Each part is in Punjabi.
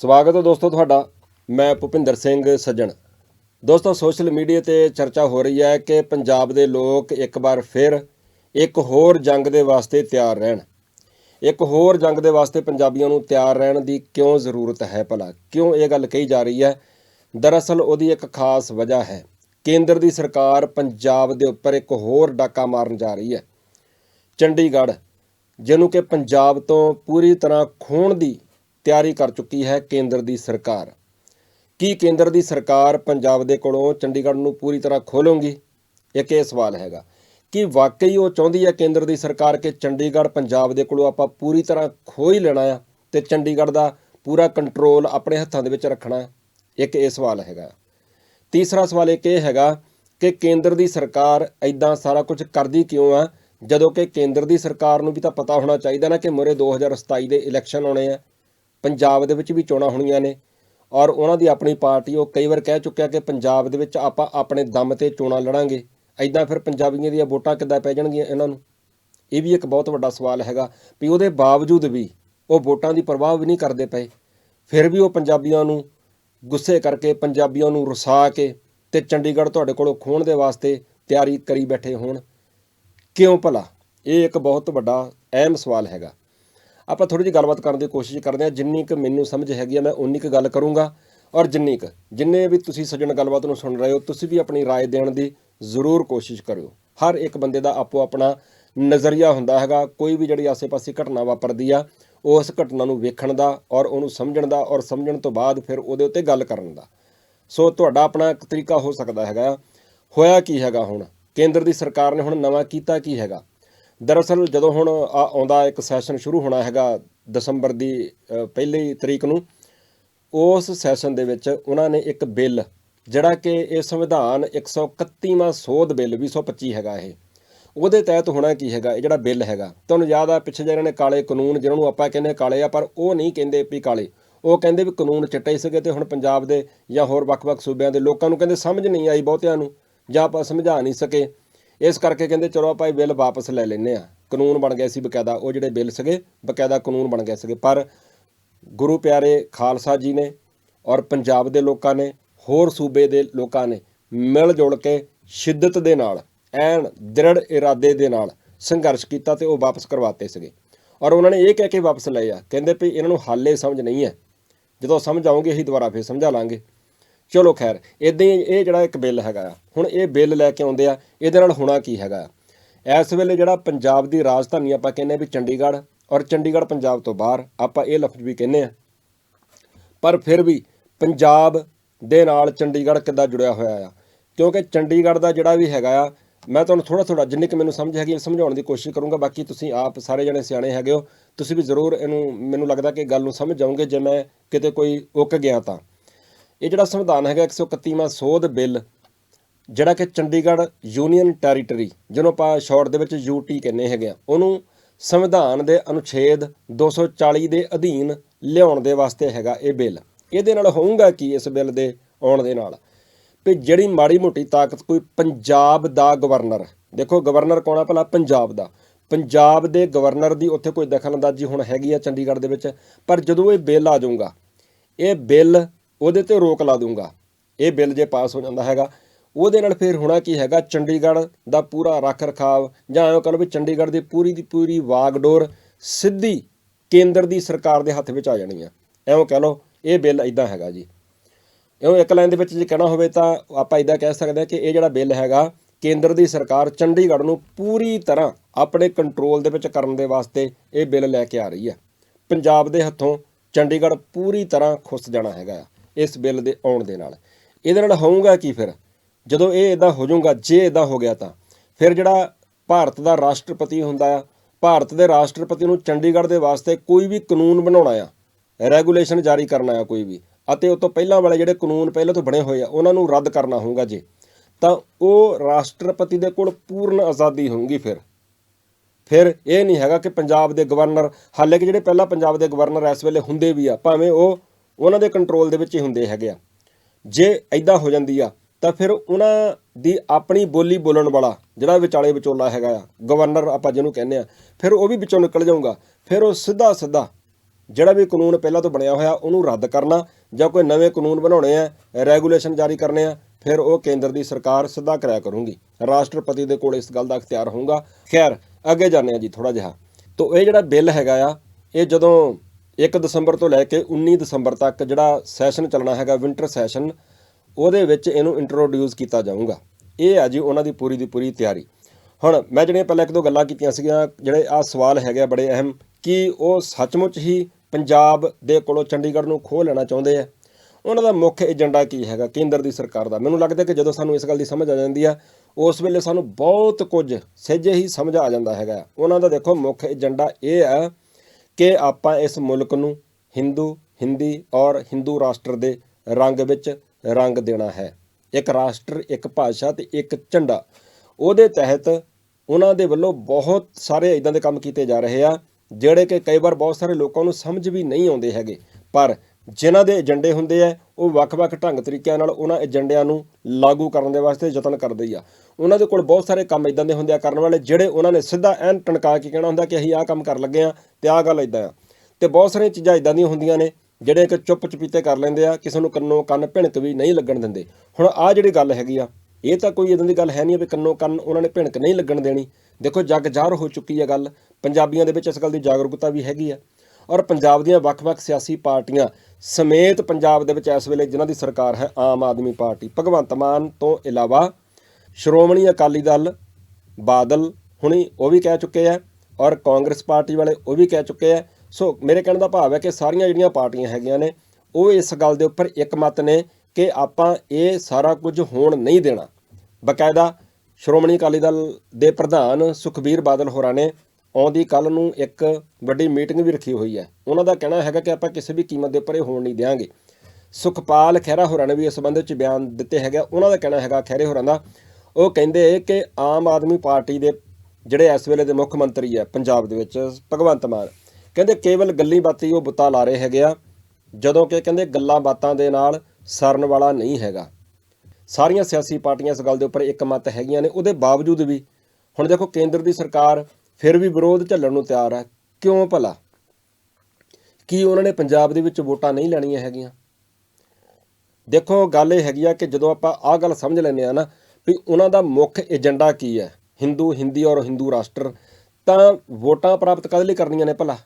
ਸਵਾਗਤ ਹੈ ਦੋਸਤੋ ਤੁਹਾਡਾ। ਮੈਂ ਭੁਪਿੰਦਰ ਸਿੰਘ ਸੱਜਣ। ਦੋਸਤੋ, ਸੋਸ਼ਲ ਮੀਡੀਆ ਤੇ ਚਰਚਾ ਹੋ ਰਹੀ ਹੈ ਕਿ ਪੰਜਾਬ ਦੇ ਲੋਕ ਇੱਕ ਵਾਰ ਫਿਰ ਇੱਕ ਹੋਰ ਜੰਗ ਦੇ ਵਾਸਤੇ ਤਿਆਰ ਰਹਿਣ। ਇੱਕ ਹੋਰ ਜੰਗ ਦੇ ਵਾਸਤੇ ਪੰਜਾਬੀਆਂ ਨੂੰ ਤਿਆਰ ਰਹਿਣ ਦੀ ਕਿਉਂ ਜ਼ਰੂਰਤ ਹੈ ਭਲਾ? ਕਿਉਂ ਇਹ ਗੱਲ ਕਹੀ ਜਾ ਰਹੀ ਹੈ? ਦਰਅਸਲ ਉਹਦੀ ਇੱਕ ਖਾਸ ਵਜ੍ਹਾ ਹੈ। ਕੇਂਦਰ ਦੀ ਸਰਕਾਰ ਪੰਜਾਬ ਦੇ ਉੱਪਰ ਇੱਕ ਹੋਰ ਡਾਕਾ ਮਾਰਨ ਜਾ ਰਹੀ ਹੈ। ਚੰਡੀਗੜ੍ਹ, ਜਿਹਨੂੰ ਕਿ ਪੰਜਾਬ ਤੋਂ ਪੂਰੀ ਤਰ੍ਹਾਂ ਖੋਣ ਦੀ ਤਿਆਰੀ ਕਰ ਚੁੱਕੀ ਹੈ ਕੇਂਦਰ ਦੀ ਸਰਕਾਰ। ਕੀ ਕੇਂਦਰ ਦੀ ਸਰਕਾਰ ਪੰਜਾਬ ਦੇ ਕੋਲੋਂ ਚੰਡੀਗੜ੍ਹ ਨੂੰ ਪੂਰੀ ਤਰ੍ਹਾਂ ਖੋਲੂਗੀ ਇੱਕ ਇਹ ਸਵਾਲ ਹੈਗਾ? ਕਿ ਵਾਕਈ ਉਹ ਚਾਹੁੰਦੀ ਹੈ ਕੇਂਦਰ ਦੀ ਸਰਕਾਰ ਕਿ ਚੰਡੀਗੜ੍ਹ ਪੰਜਾਬ ਦੇ ਕੋਲੋਂ ਆਪਾਂ ਪੂਰੀ ਤਰ੍ਹਾਂ ਖੋਹ ਹੀ ਲੈਣਾ ਆ ਤੇ ਚੰਡੀਗੜ੍ਹ ਦਾ ਪੂਰਾ ਕੰਟਰੋਲ ਆਪਣੇ ਹੱਥਾਂ ਦੇ ਵਿੱਚ ਰੱਖਣਾ ਇੱਕ ਇਹ ਸਵਾਲ ਹੈਗਾ? ਤੀਸਰਾ ਸਵਾਲ ਇੱਕ ਇਹ ਹੈਗਾ ਕਿ ਕੇਂਦਰ ਦੀ ਸਰਕਾਰ ਐਦਾਂ ਸਾਰਾ ਕੁਝ ਕਰਦੀ ਕਿਉਂ ਆ? ਜਦੋਂ ਕਿ ਕੇਂਦਰ ਦੀ ਸਰਕਾਰ ਨੂੰ ਵੀ ਤਾਂ ਪਤਾ ਹੋਣਾ ਚਾਹੀਦਾ ਨਾ ਕਿ ਮੁਰੇ 2027 ਦੇ ਇਲੈਕਸ਼ਨ ਆਉਣੇ ਆ। ਪੰਜਾਬ ਦੇ ਵਿੱਚ ਵੀ ਚੋਣਾਂ ਹੋਣੀਆਂ ਨੇ। ਔਰ ਉਹਨਾਂ ਦੀ ਆਪਣੀ ਪਾਰਟੀ, ਉਹ ਕਈ ਵਾਰ ਕਹਿ ਚੁੱਕਿਆ ਕਿ ਪੰਜਾਬ ਦੇ ਵਿੱਚ ਆਪਾਂ ਆਪਣੇ ਦਮ ਤੇ ਚੋਣਾਂ ਲੜਾਂਗੇ। ਐਦਾਂ ਫਿਰ ਪੰਜਾਬੀਆਂ ਦੀਆਂ ਵੋਟਾਂ ਕਿੱਦਾਂ ਪੈ ਜਾਣਗੀਆਂ ਇਹਨਾਂ ਨੂੰ? ਇਹ ਵੀ ਇੱਕ ਬਹੁਤ ਵੱਡਾ ਸਵਾਲ ਹੈਗਾ ਵੀ ਉਹਦੇ ਬਾਵਜੂਦ ਵੀ ਉਹ ਵੋਟਾਂ ਦੀ ਪਰਵਾਹ ਵੀ ਨਹੀਂ ਕਰਦੇ ਪਏ, ਫਿਰ ਵੀ ਉਹ ਪੰਜਾਬੀਆਂ ਨੂੰ ਗੁੱਸੇ ਕਰਕੇ, ਪੰਜਾਬੀਆਂ ਨੂੰ ਰੁਸਾ ਕੇ ਤੇ ਚੰਡੀਗੜ੍ਹ ਤੁਹਾਡੇ ਕੋਲੋਂ ਖੋਣ ਦੇ ਵਾਸਤੇ ਤਿਆਰੀ ਕਰੀ ਬੈਠੇ ਹੋਣ। ਕਿਉਂ ਭਲਾ? ਇਹ ਇੱਕ ਬਹੁਤ ਵੱਡਾ ਅਹਿਮ ਸਵਾਲ ਹੈਗਾ। ਆਪਾਂ ਥੋੜੀ ਜਿਹੀ ਗੱਲਬਾਤ ਕਰਨ ਦੀ ਕੋਸ਼ਿਸ਼ ਕਰਦੇ ਹਾਂ ਜਿੰਨੀ ਕੁ ਮੈਨੂੰ ਸਮਝ ਹੈਗੀ ਆ ਮੈਂ ਉਨੀ ਕੁ ਗੱਲ ਕਰੂੰਗਾ ਔਰ ਜਿੰਨੀ ਕੁ ਜਿੰਨੇ ਵੀ ਤੁਸੀਂ ਸੱਜਣ ਗੱਲਬਾਤ ਨੂੰ ਸੁਣ ਰਹੇ ਹੋ ਤੁਸੀਂ ਵੀ ਆਪਣੀ رائے ਦੇਣ ਦੀ ਜ਼ਰੂਰ ਕੋਸ਼ਿਸ਼ ਕਰਿਓ ਹਰ ਇੱਕ ਬੰਦੇ ਦਾ ਆਪੋ ਆਪਣਾ ਨਜ਼ਰੀਆ ਹੁੰਦਾ ਹੈਗਾ ਕੋਈ ਵੀ ਜਿਹੜੀ ਆਸੇ-ਪਾਸੇ ਘਟਨਾ ਵਾਪਰਦੀ ਆ ਉਸ ਘਟਨਾ ਨੂੰ ਵੇਖਣ ਦਾ ਔਰ ਉਹਨੂੰ ਸਮਝਣ ਦਾ ਔਰ ਸਮਝਣ ਤੋਂ ਬਾਅਦ ਫਿਰ ਉਹਦੇ ਉੱਤੇ ਗੱਲ ਕਰਨ ਦਾ ਸੋ ਤੁਹਾਡਾ ਆਪਣਾ ਇੱਕ ਤਰੀਕਾ ਹੋ ਸਕਦਾ ਹੈਗਾ ਹੋਇਆ ਕੀ ਹੈਗਾ ਹੁਣ ਕੇਂਦਰ ਦੀ ਸਰਕਾਰ ਨੇ ਹੁਣ ਨਵਾਂ ਕੀਤਾ ਕੀ ਹੈਗਾ ਦਰਅਸਲ ਜਦੋਂ ਹੁਣ ਆ ਆਉਂਦਾ ਇੱਕ ਸੈਸ਼ਨ ਸ਼ੁਰੂ ਹੋਣਾ ਹੈਗਾ ਦਸੰਬਰ ਦੀ ਪਹਿਲੀ ਤਰੀਕ ਨੂੰ, ਉਸ ਸੈਸ਼ਨ ਦੇ ਵਿੱਚ ਉਹਨਾਂ ਨੇ ਇੱਕ ਬਿੱਲ, ਜਿਹੜਾ ਕਿ ਇਹ ਸੰਵਿਧਾਨ 131ਵਾਂ ਸੋਧ ਬਿੱਲ 2025 ਹੈਗਾ ਇਹ। ਉਹਦੇ ਤਹਿਤ ਹੋਣਾ ਕੀ ਹੈਗਾ, ਇਹ ਜਿਹੜਾ ਬਿੱਲ ਹੈਗਾ, ਤੁਹਾਨੂੰ ਯਾਦ ਆ ਪਿੱਛੇ ਜਿਹੇ ਇਹਨਾਂ ਨੇ ਕਾਲੇ ਕਾਨੂੰਨ, ਜਿਹਨਾਂ ਨੂੰ ਆਪਾਂ ਕਹਿੰਦੇ ਕਾਲੇ ਆ, ਪਰ ਉਹ ਨਹੀਂ ਕਹਿੰਦੇ ਵੀ ਕਾਲੇ। ਉਹ ਕਹਿੰਦੇ ਵੀ ਕਾਨੂੰਨ ਚਿੱਟੇ ਸੀਗੇ ਤੇ ਹੁਣ ਪੰਜਾਬ ਦੇ ਜਾਂ ਹੋਰ ਵੱਖ-ਵੱਖ ਸੂਬਿਆਂ ਦੇ ਲੋਕਾਂ ਨੂੰ ਕਹਿੰਦੇ ਸਮਝ ਨਹੀਂ ਆਈ ਬਹੁਤਿਆਂ ਨੂੰ, ਜਾਂ ਆਪਾਂ ਸਮਝਾ ਨਹੀਂ ਸਕੇ। ਇਸ ਕਰਕੇ ਕਹਿੰਦੇ, ਚਲੋ ਆਪਾਂ ਇਹ ਬਿੱਲ ਵਾਪਸ ਲੈ ਲੈਨੇ ਆ ਕਾਨੂੰਨ ਬਣ ਗਏ ਸੀ ਬਕਾਇਦਾ, ਉਹ ਜਿਹੜੇ ਬਿੱਲ ਸੀਗੇ, ਬਕਾਇਦਾ ਕਾਨੂੰਨ ਬਣ ਗਏ ਸੀਗੇ। ਪਰ ਗੁਰੂ ਪਿਆਰੇ ਖਾਲਸਾ ਜੀ ਨੇ ਔਰ ਪੰਜਾਬ ਦੇ ਲੋਕਾਂ ਨੇ, ਹੋਰ ਸੂਬੇ ਦੇ ਲੋਕਾਂ ਨੇ ਮਿਲ ਜੁਲ ਕੇ ਸ਼ਿੱਦਤ ਦੇ ਨਾਲ, ਐਨ ਦ੍ਰਿੜ ਇਰਾਦੇ ਦੇ ਨਾਲ ਸੰਘਰਸ਼ ਕੀਤਾ ਤੇ ਉਹ ਵਾਪਸ ਕਰਵਾਤੇ ਸੀਗੇ। ਔਰ ਉਹਨਾਂ ਨੇ ਇਹ ਕਹਿ ਕੇ ਵਾਪਸ ਲਏ ਆ। ਕਹਿੰਦੇ ਵੀ ਇਹਨਾਂ ਨੂੰ ਹਾਲੇ ਸਮਝ ਨਹੀਂ ਹੈ। ਜਦੋਂ ਸਮਝ ਆਉਂਗੇ ਅਸੀਂ ਦੁਬਾਰਾ ਫੇਰ ਸਮਝਾ ਲਾਂਗੇ। ਚਲੋ ਖੈਰ ਇਦਾਂ ਹੀ ਇਹ ਜਿਹੜਾ ਇੱਕ ਬਿੱਲ ਹੈਗਾ ਆ ਹੁਣ ਇਹ ਬਿੱਲ ਲੈ ਕੇ ਆਉਂਦੇ ਆ, ਇਹਦੇ ਨਾਲ ਹੋਣਾ ਕੀ ਹੈਗਾ? ਇਸ ਵੇਲੇ ਜਿਹੜਾ ਪੰਜਾਬ ਦੀ ਰਾਜਧਾਨੀ ਆਪਾਂ ਕਹਿੰਦੇ ਆ ਵੀ ਚੰਡੀਗੜ੍ਹ, ਔਰ ਚੰਡੀਗੜ੍ਹ ਪੰਜਾਬ ਤੋਂ ਬਾਹਰ ਆਪਾਂ ਇਹ ਲਫ਼ਜ਼ ਵੀ ਕਹਿੰਦੇ ਆ। ਪਰ ਫਿਰ ਵੀ ਪੰਜਾਬ ਦੇ ਨਾਲ ਚੰਡੀਗੜ੍ਹ ਕਿੱਦਾਂ ਜੁੜਿਆ ਹੋਇਆ ਆ? ਕਿਉਂਕਿ ਚੰਡੀਗੜ੍ਹ ਦਾ ਜਿਹੜਾ ਵੀ ਹੈਗਾ ਆ, ਮੈਂ ਤੁਹਾਨੂੰ ਥੋੜਾ ਥੋੜਾ ਜਿੰਨੀ ਕਿ ਮੈਨੂੰ ਸਮਝ ਹੈਗੀ, ਸਮਝਾਉਣ ਦੀ ਕੋਸ਼ਿਸ਼ ਕਰੂੰਗਾ, ਬਾਕੀ ਤੁਸੀਂ ਆਪ ਸਾਰੇ ਜਣੇ ਸਿਆਣੇ ਹੈਗੇ ਹੋ, ਤੁਸੀਂ ਵੀ ਜ਼ਰੂਰ ਇਹਨੂੰ ਮੈਨੂੰ ਲੱਗਦਾ ਕਿ ਗੱਲ ਨੂੰ ਸਮਝ ਜਾਓਗੇ, ਜੇ ਮੈਂ ਕਿਤੇ ਕੋਈ ਉੱਕ ਗਿਆ ਤਾਂ। ਇਹ ਜਿਹੜਾ ਸੰਵਿਧਾਨ ਹੈਗਾ 131ਵਾਂ ਸੋਧ ਬਿੱਲ, ਜਿਹੜਾ ਕਿ ਚੰਡੀਗੜ੍ਹ ਯੂਨੀਅਨ ਟੈਰੀਟਰੀ, ਜਿਹਨੂੰ ਆਪਾਂ ਸ਼ਾਰਟ ਦੇ ਵਿੱਚ ਯੂਟੀ ਕਹਿੰਦੇ ਹੈਗੇ ਆ, ਉਹਨੂੰ ਸੰਵਿਧਾਨ ਦੇ ਅਨੁਛੇਦ 240 ਦੇ ਅਧੀਨ ਲਿਆਉਣ ਦੇ ਵਾਸਤੇ ਹੈਗਾ ਇਹ ਬਿੱਲ। ਇਹਦੇ ਨਾਲ ਹੋਊਗਾ ਕੀ ਇਸ ਬਿੱਲ ਦੇ ਆਉਣ ਦੇ ਨਾਲ? ਵੀ ਜਿਹੜੀ ਮਾੜੀ ਮੋਟੀ ਤਾਕਤ ਕੋਈ ਪੰਜਾਬ ਦਾ ਗਵਰਨਰ, ਦੇਖੋ ਗਵਰਨਰ ਕੌਣ ਆ ਭਲਾ? ਪੰਜਾਬ ਦਾ। ਪੰਜਾਬ ਦੇ ਗਵਰਨਰ ਦੀ ਉੱਥੇ ਕੋਈ ਦਖਲਅੰਦਾਜ਼ੀ ਹੁਣ ਹੈਗੀ ਆ ਚੰਡੀਗੜ੍ਹ ਦੇ ਵਿੱਚ, ਪਰ ਜਦੋਂ ਇਹ ਬਿੱਲ ਆ ਜਾਊਗਾ, ਇਹ ਬਿੱਲ ਉਹਦੇ ਤੇ ਰੋਕ ਲਾ ਦੂੰਗਾ। ਇਹ ਬਿੱਲ ਜੇ ਪਾਸ ਹੋ ਜਾਂਦਾ ਹੈਗਾ, ਉਹਦੇ ਨਾਲ ਫਿਰ ਹੋਣਾ ਕੀ ਹੈਗਾ, ਚੰਡੀਗੜ੍ਹ ਦਾ ਪੂਰਾ ਰੱਖ ਰਖਾਵ ਜਾਂ ਐਵੇਂ ਕਹ ਲਓ ਵੀ ਚੰਡੀਗੜ੍ਹ ਦੀ ਪੂਰੀ ਦੀ ਪੂਰੀ ਵਾਗਡੋਰ ਸਿੱਧੀ ਕੇਂਦਰ ਦੀ ਸਰਕਾਰ ਦੇ ਹੱਥ ਵਿੱਚ ਆ ਜਾਣੀ ਆ। ਐਵੇਂ ਕਹ ਲਓ, ਇਹ ਬਿੱਲ ਇਦਾਂ ਹੈਗਾ ਜੀ। ਇਉਂ ਇੱਕ ਲਾਈਨ ਦੇ ਵਿੱਚ ਜੇ ਕਹਿਣਾ ਹੋਵੇ ਤਾਂ ਆਪਾਂ ਇਦਾਂ ਕਹਿ ਸਕਦੇ ਹਾਂ ਕਿ ਇਹ ਜਿਹੜਾ ਬਿੱਲ ਹੈਗਾ, ਕੇਂਦਰ ਦੀ ਸਰਕਾਰ ਚੰਡੀਗੜ੍ਹ ਨੂੰ ਪੂਰੀ ਤਰ੍ਹਾਂ ਆਪਣੇ ਕੰਟਰੋਲ ਦੇ ਵਿੱਚ ਕਰਨ ਦੇ ਵਾਸਤੇ ਇਹ ਬਿੱਲ ਲੈ ਕੇ ਆ ਰਹੀ ਹੈ ਪੰਜਾਬ ਦੇ ਹੱਥੋਂ ਚੰਡੀਗੜ੍ਹ ਪੂਰੀ ਤਰ੍ਹਾਂ ਖੁੱਸ ਜਾਣਾ ਹੈਗਾ ਆ। ਇਸ ਬਿੱਲ ਦੇ ਆਉਣ ਦੇ ਨਾਲ। ਇਹਦੇ ਨਾਲ ਹੋਊਗਾ ਕੀ ਫਿਰ? ਜਦੋਂ ਇਹ ਇਦਾਂ ਹੋ ਜਾਊਗਾ, ਜੇ ਇਦਾਂ ਹੋ ਗਿਆ ਤਾਂ। ਫਿਰ ਜਿਹੜਾ ਭਾਰਤ ਦਾ ਰਾਸ਼ਟਰਪਤੀ ਹੁੰਦਾ ਆ, ਭਾਰਤ ਦੇ ਰਾਸ਼ਟਰਪਤੀ ਨੂੰ ਚੰਡੀਗੜ੍ਹ ਦੇ ਵਾਸਤੇ ਕੋਈ ਵੀ ਕਾਨੂੰਨ ਬਣਾਉਣਾ ਆ, ਰੈਗੂਲੇਸ਼ਨ ਜਾਰੀ ਕਰਨਾ ਆ ਕੋਈ ਵੀ, ਅਤੇ ਉਸ ਤੋਂ ਪਹਿਲਾਂ ਵਾਲੇ ਜਿਹੜੇ ਕਾਨੂੰਨ ਪਹਿਲਾਂ ਤੋਂ ਬਣੇ ਹੋਏ ਆ, ਉਹਨਾਂ ਨੂੰ ਰੱਦ ਕਰਨਾ ਹੋਊਗਾ ਜੇ, ਤਾਂ ਉਹ ਰਾਸ਼ਟਰਪਤੀ ਦੇ ਕੋਲ ਪੂਰਨ ਆਜ਼ਾਦੀ ਹੋਊਗੀ ਫਿਰ। ਫਿਰ ਇਹ ਨਹੀਂ ਹੈਗਾ ਕਿ ਪੰਜਾਬ ਦੇ ਗਵਰਨਰ, ਹਾਲੇ ਕਿ ਜਿਹੜੇ ਪਹਿਲਾਂ ਪੰਜਾਬ ਦੇ ਗਵਰਨਰ ਇਸ ਵੇਲੇ ਹੁੰਦੇ ਵੀ ਆ, ਭਾਵੇਂ ਉਹ ਉਹਨਾਂ ਦੇ ਕੰਟਰੋਲ ਦੇ ਵਿੱਚ ਹੀ ਹੁੰਦੇ ਹੈਗੇ ਆ। ਜੇ ਐਦਾਂ ਹੋ ਜਾਂਦੀ ਆ, ਤਾਂ ਫਿਰ ਉਹਨਾਂ ਦੀ ਆਪਣੀ ਬੋਲੀ ਬੋਲਣ ਵਾਲਾ ਜਿਹੜਾ ਵਿਚਾਲੇ ਵਿਚੋਲਾ ਹੈਗਾ ਆ ਗਵਰਨਰ ਆਪਾਂ ਜਿਹਨੂੰ ਕਹਿੰਦੇ ਆ, ਫਿਰ ਉਹ ਵੀ ਵਿੱਚੋਂ ਨਿਕਲ ਜਾਊਗਾ। ਫਿਰ ਉਹ ਸਿੱਧਾ ਸਿੱਧਾ ਜਿਹੜਾ ਵੀ ਕਾਨੂੰਨ ਪਹਿਲਾਂ ਤੋਂ ਬਣਿਆ ਹੋਇਆ, ਉਹਨੂੰ ਰੱਦ ਕਰਨਾ, ਜਾਂ ਕੋਈ ਨਵੇਂ ਕਾਨੂੰਨ ਬਣਾਉਣੇ ਆ ਰੈਗੂਲੇਸ਼ਨ ਜਾਰੀ ਕਰਨੇ ਆ, ਫਿਰ ਉਹ ਕੇਂਦਰ ਦੀ ਸਰਕਾਰ ਸਿੱਧਾ ਕਰਿਆ ਕਰੂੰਗੀ। ਰਾਸ਼ਟਰਪਤੀ ਦੇ ਕੋਲ ਇਸ ਗੱਲ ਦਾ ਅਖਤਿਆਰ ਹੋਊਗਾ। ਖੈਰ, ਅੱਗੇ ਜਾਂਦੇ ਆ ਜੀ ਥੋੜਾ ਜਿਹਾ। ਤੋਂ ਇਹ ਜਿਹੜਾ ਬਿੱਲ ਹੈਗਾ ਆ, ਇਹ ਜਦੋਂ 1 ਦਸੰਬਰ ਤੋਂ ਲੈ ਕੇ 19 ਦਸੰਬਰ ਤੱਕ ਜਿਹੜਾ ਸੈਸ਼ਨ ਚੱਲਣਾ ਹੈਗਾ ਵਿੰਟਰ ਸੈਸ਼ਨ ਉਹਦੇ ਵਿੱਚ ਇਹਨੂੰ ਇੰਟਰੋਡਿਊਸ ਕੀਤਾ ਜਾਊਗਾ। ਇਹ ਆ ਜੀ ਉਹਨਾਂ ਦੀ ਪੂਰੀ ਦੀ ਪੂਰੀ ਤਿਆਰੀ। ਹੁਣ ਮੈਂ ਜਿਹੜੀਆਂ ਪਹਿਲਾਂ ਇੱਕ ਦੋ ਗੱਲਾਂ ਕੀਤੀਆਂ ਸੀਗੀਆਂ, ਜਿਹੜੇ ਆ ਸਵਾਲ ਹੈਗੇ ਆ ਬੜੇ ਅਹਿਮ, ਕਿ ਉਹ ਸੱਚਮੁੱਚ ਹੀ ਪੰਜਾਬ ਦੇ ਕੋਲੋਂ ਚੰਡੀਗੜ੍ਹ ਨੂੰ ਖੋਹ ਲੈਣਾ ਚਾਹੁੰਦੇ ਆ? ਉਹਨਾਂ ਦਾ ਮੁੱਖ ਏਜੰਡਾ ਕੀ ਹੈਗਾ, ਕੇਂਦਰ ਦੀ ਸਰਕਾਰ ਦਾ? ਮੈਨੂੰ ਲੱਗਦਾ ਕਿ ਜਦੋਂ ਸਾਨੂੰ ਇਸ ਗੱਲ ਦੀ ਸਮਝ ਆ ਜਾਂਦੀ ਆ, ਉਸ ਵੇਲੇ ਸਾਨੂੰ ਬਹੁਤ ਕੁਝ ਸਹਿਜੇ ਹੀ ਸਮਝ ਆ ਜਾਂਦਾ ਹੈਗਾ। ਉਹਨਾਂ ਦਾ ਦੇਖੋ ਮੁੱਖ ਏਜੰਡਾ ਇਹ ਆ ਕਿ ਆਪਾਂ ਇਸ ਮੁਲਕ ਨੂੰ ਹਿੰਦੂ, ਹਿੰਦੀ ਔਰ ਹਿੰਦੂ ਰਾਸ਼ਟਰ ਦੇ ਰੰਗ ਵਿੱਚ ਰੰਗ ਦੇਣਾ ਹੈ। ਇੱਕ ਰਾਸ਼ਟਰ, ਇੱਕ ਭਾਸ਼ਾ ਤੇ ਇੱਕ ਝੰਡਾ। ਉਹਦੇ ਤਹਿਤ ਉਹਨਾਂ ਦੇ ਵੱਲੋਂ ਬਹੁਤ ਸਾਰੇ ਇਦਾਂ ਦੇ ਕੰਮ ਕੀਤੇ ਜਾ ਰਹੇ ਆ, ਜਿਹੜੇ ਕਿ ਕਈ ਵਾਰ ਬਹੁਤ ਸਾਰੇ ਲੋਕਾਂ ਨੂੰ ਸਮਝ ਵੀ ਨਹੀਂ ਆਉਂਦੇ ਹੈਗੇ। ਪਰ ਜਿਨ੍ਹਾਂ ਦੇ ਏਜੰਡੇ ਹੁੰਦੇ ਆ ਉਹ ਵੱਖ-ਵੱਖ ਢੰਗ ਤਰੀਕਿਆਂ ਨਾਲ ਉਹਨਾਂ ਏਜੰਡਿਆਂ ਨੂੰ ਲਾਗੂ ਕਰਨ ਦੇ ਵਾਸਤੇ ਯਤਨ ਕਰਦੇ ਆ। ਉਹਨਾਂ ਦੇ ਕੋਲ ਬਹੁਤ ਸਾਰੇ ਕੰਮ ਇਦਾਂ ਦੇ ਹੁੰਦੇ ਆ ਕਰਨ ਵਾਲੇ, ਜਿਹੜੇ ਉਹਨਾਂ ਨੇ ਸਿੱਧਾ ਐਨ ਟਣਕਾ ਕੇ ਕਹਿਣਾ ਹੁੰਦਾ ਕਿ ਅਸੀਂ ਆਹ ਕੰਮ ਕਰ ਲੱਗੇ ਆ ਤੇ ਆਹ ਗੱਲ ਇਦਾਂ ਆ। ਤੇ ਬਹੁਤ ਸਾਰੀਆਂ ਚੀਜ਼ਾਂ ਇਦਾਂ ਦੀਆਂ ਹੁੰਦੀਆਂ ਨੇ, ਜਿਹੜੇ ਕਿ ਚੁੱਪ ਚਪੀਤੇ ਕਰ ਲੈਂਦੇ ਆ, ਕਿਸੇ ਨੂੰ ਕੰਨੋਂ ਕੰਨ ਭਿਣਕ ਵੀ ਨਹੀਂ ਲੱਗਣ ਦਿੰਦੇ। ਹੁਣ ਆਹ ਜਿਹੜੀ ਗੱਲ ਹੈਗੀ ਆ, ਇਹ ਤਾਂ ਕੋਈ ਇਦਾਂ ਦੀ ਗੱਲ ਹੈ ਨਹੀਂ ਵੀ ਕੰਨੋਂ ਕੰਨ ਉਹਨਾਂ ਨੇ ਭਿਣਕ ਨਹੀਂ ਲੱਗਣ ਦੇਣੀ। ਦੇਖੋ, ਜੱਗ ਜ਼ਾਹਰ ਹੋ ਚੁੱਕੀ ਹੈ ਗੱਲ। ਪੰਜਾਬੀਆਂ ਦੇ ਵਿੱਚ ਇਸ ਗੱਲ ਦੀ ਜਾਗਰੂਕਤਾ ਵੀ ਹੈਗੀ ਆ। ਔਰ ਪੰਜਾਬ ਦੀਆਂ ਵੱਖ-ਵੱਖ ਸਿਆਸੀ ਪਾਰਟੀਆਂ ਸਮੇਤ ਪੰਜਾਬ ਦੇ ਵਿੱਚ ਇਸ ਵੇਲੇ ਜਿਨ੍ਹਾਂ ਦੀ ਸਰਕਾਰ ਹੈ, ਆਮ ਆਦਮੀ ਪਾਰਟੀ। ਭਗਵੰਤ ਮਾਨ ਤੋਂ ਇਲਾਵਾ ਸ਼੍ਰੋਮਣੀ ਅਕਾਲੀ ਦਲ, ਬਾਦਲ, ਹੁਣੀ ਉਹ ਵੀ ਕਹਿ ਚੁੱਕੇ ਆ, ਔਰ ਕਾਂਗਰਸ ਪਾਰਟੀ ਵਾਲੇ ਉਹ ਵੀ ਕਹਿ ਚੁੱਕੇ ਆ। ਸੋ ਮੇਰੇ ਕਹਿਣ ਦਾ ਭਾਵ ਹੈ ਕਿ ਸਾਰੀਆਂ ਜਿਹੜੀਆਂ ਪਾਰਟੀਆਂ ਹੈਗੀਆਂ ਨੇ, ਉਹ ਇਸ ਗੱਲ ਦੇ ਉੱਪਰ ਇੱਕਮਤ ਨੇ ਕਿ ਆਪਾਂ ਇਹ ਸਾਰਾ ਕੁਝ ਹੋਣ ਨਹੀਂ ਦੇਣਾ। ਬਕਾਇਦਾ ਸ਼੍ਰੋਮਣੀ ਅਕਾਲੀ ਦਲ ਦੇ ਪ੍ਰਧਾਨ ਸੁਖਬੀਰ ਬਾਦਲ ਹੋਰਾਂ ਨੇ ਆਉਂਦੀ ਕੱਲ ਨੂੰ ਇੱਕ ਵੱਡੀ ਮੀਟਿੰਗ ਵੀ ਰੱਖੀ ਹੋਈ ਹੈ। ਉਹਨਾਂ ਦਾ ਕਹਿਣਾ ਹੈਗਾ ਕਿ ਆਪਾਂ ਕਿਸੇ ਵੀ ਕੀਮਤ ਦੇ ਉੱਪਰ ਇਹ ਹੋਣ ਨਹੀਂ ਦੇਵਾਂਗੇ ਸੁਖਪਾਲ ਖਹਿਰਾ ਹੋਰਾਂ ਨੇ ਵੀ ਇਸ ਸੰਬੰਧ ਵਿੱਚ ਬਿਆਨ ਦਿੱਤੇ ਹੈਗੇ ਉਹਨਾਂ ਦਾ ਕਹਿਣਾ ਹੈਗਾ ਖਹਿਰੇ ਹੋਰਾਂ ਦਾ, ਉਹ ਕਹਿੰਦੇ ਕਿ ਆਮ ਆਦਮੀ ਪਾਰਟੀ ਦੇ ਜਿਹੜੇ ਇਸ ਵੇਲੇ ਦੇ ਮੁੱਖ ਮੰਤਰੀ ਹੈ ਪੰਜਾਬ ਦੇ ਵਿੱਚ, ਭਗਵੰਤ ਮਾਨ, ਕਹਿੰਦੇ ਕੇਵਲ ਗੱਲੀ ਬਾਤੀ ਉਹ ਬੁੱਤਾ ਲਾ ਰਹੇ ਹੈਗੇ ਆ, ਜਦੋਂ ਕਿ ਕਹਿੰਦੇ ਗੱਲਾਂ ਬਾਤਾਂ ਦੇ ਨਾਲ ਸਰਨ ਵਾਲਾ ਨਹੀਂ ਹੈਗਾ। ਸਾਰੀਆਂ ਸਿਆਸੀ ਪਾਰਟੀਆਂ ਇਸ ਗੱਲ ਦੇ ਉੱਪਰ ਇੱਕ ਇੱਕਮਤ ਹੈਗੀਆਂ ਨੇ। ਉਹਦੇ ਬਾਵਜੂਦ ਵੀ ਹੁਣ ਦੇਖੋ ਕੇਂਦਰ ਦੀ ਸਰਕਾਰ ਫਿਰ ਵੀ ਵਿਰੋਧ ਝੱਲਣ ਨੂੰ ਤਿਆਰ ਹੈ। ਕਿਉਂ ਭਲਾ? ਕੀ ਉਹਨਾਂ ਨੇ ਪੰਜਾਬ ਦੇ ਵਿੱਚ ਵੋਟਾਂ ਨਹੀਂ ਲੈਣੀਆਂ ਹੈਗੀਆਂ? ਦੇਖੋ, ਗੱਲ ਇਹ ਹੈਗੀ ਆ ਕਿ ਜਦੋਂ ਆਪਾਂ ਆਹ ਗੱਲ ਸਮਝ ਲੈਂਦੇ ਆ ਨਾ ਵੀ ਉਹਨਾਂ ਦਾ ਮੁੱਖ ਏਜੰਡਾ ਕੀ ਹੈ, ਹਿੰਦੂ, ਹਿੰਦੀ ਔਰ ਹਿੰਦੂ ਰਾਸ਼ਟਰ, ਤਾਂ ਵੋਟਾਂ ਪ੍ਰਾਪਤ ਕਦ ਲਈ ਕਰਨੀਆਂ ਨੇ ਭਲਾ?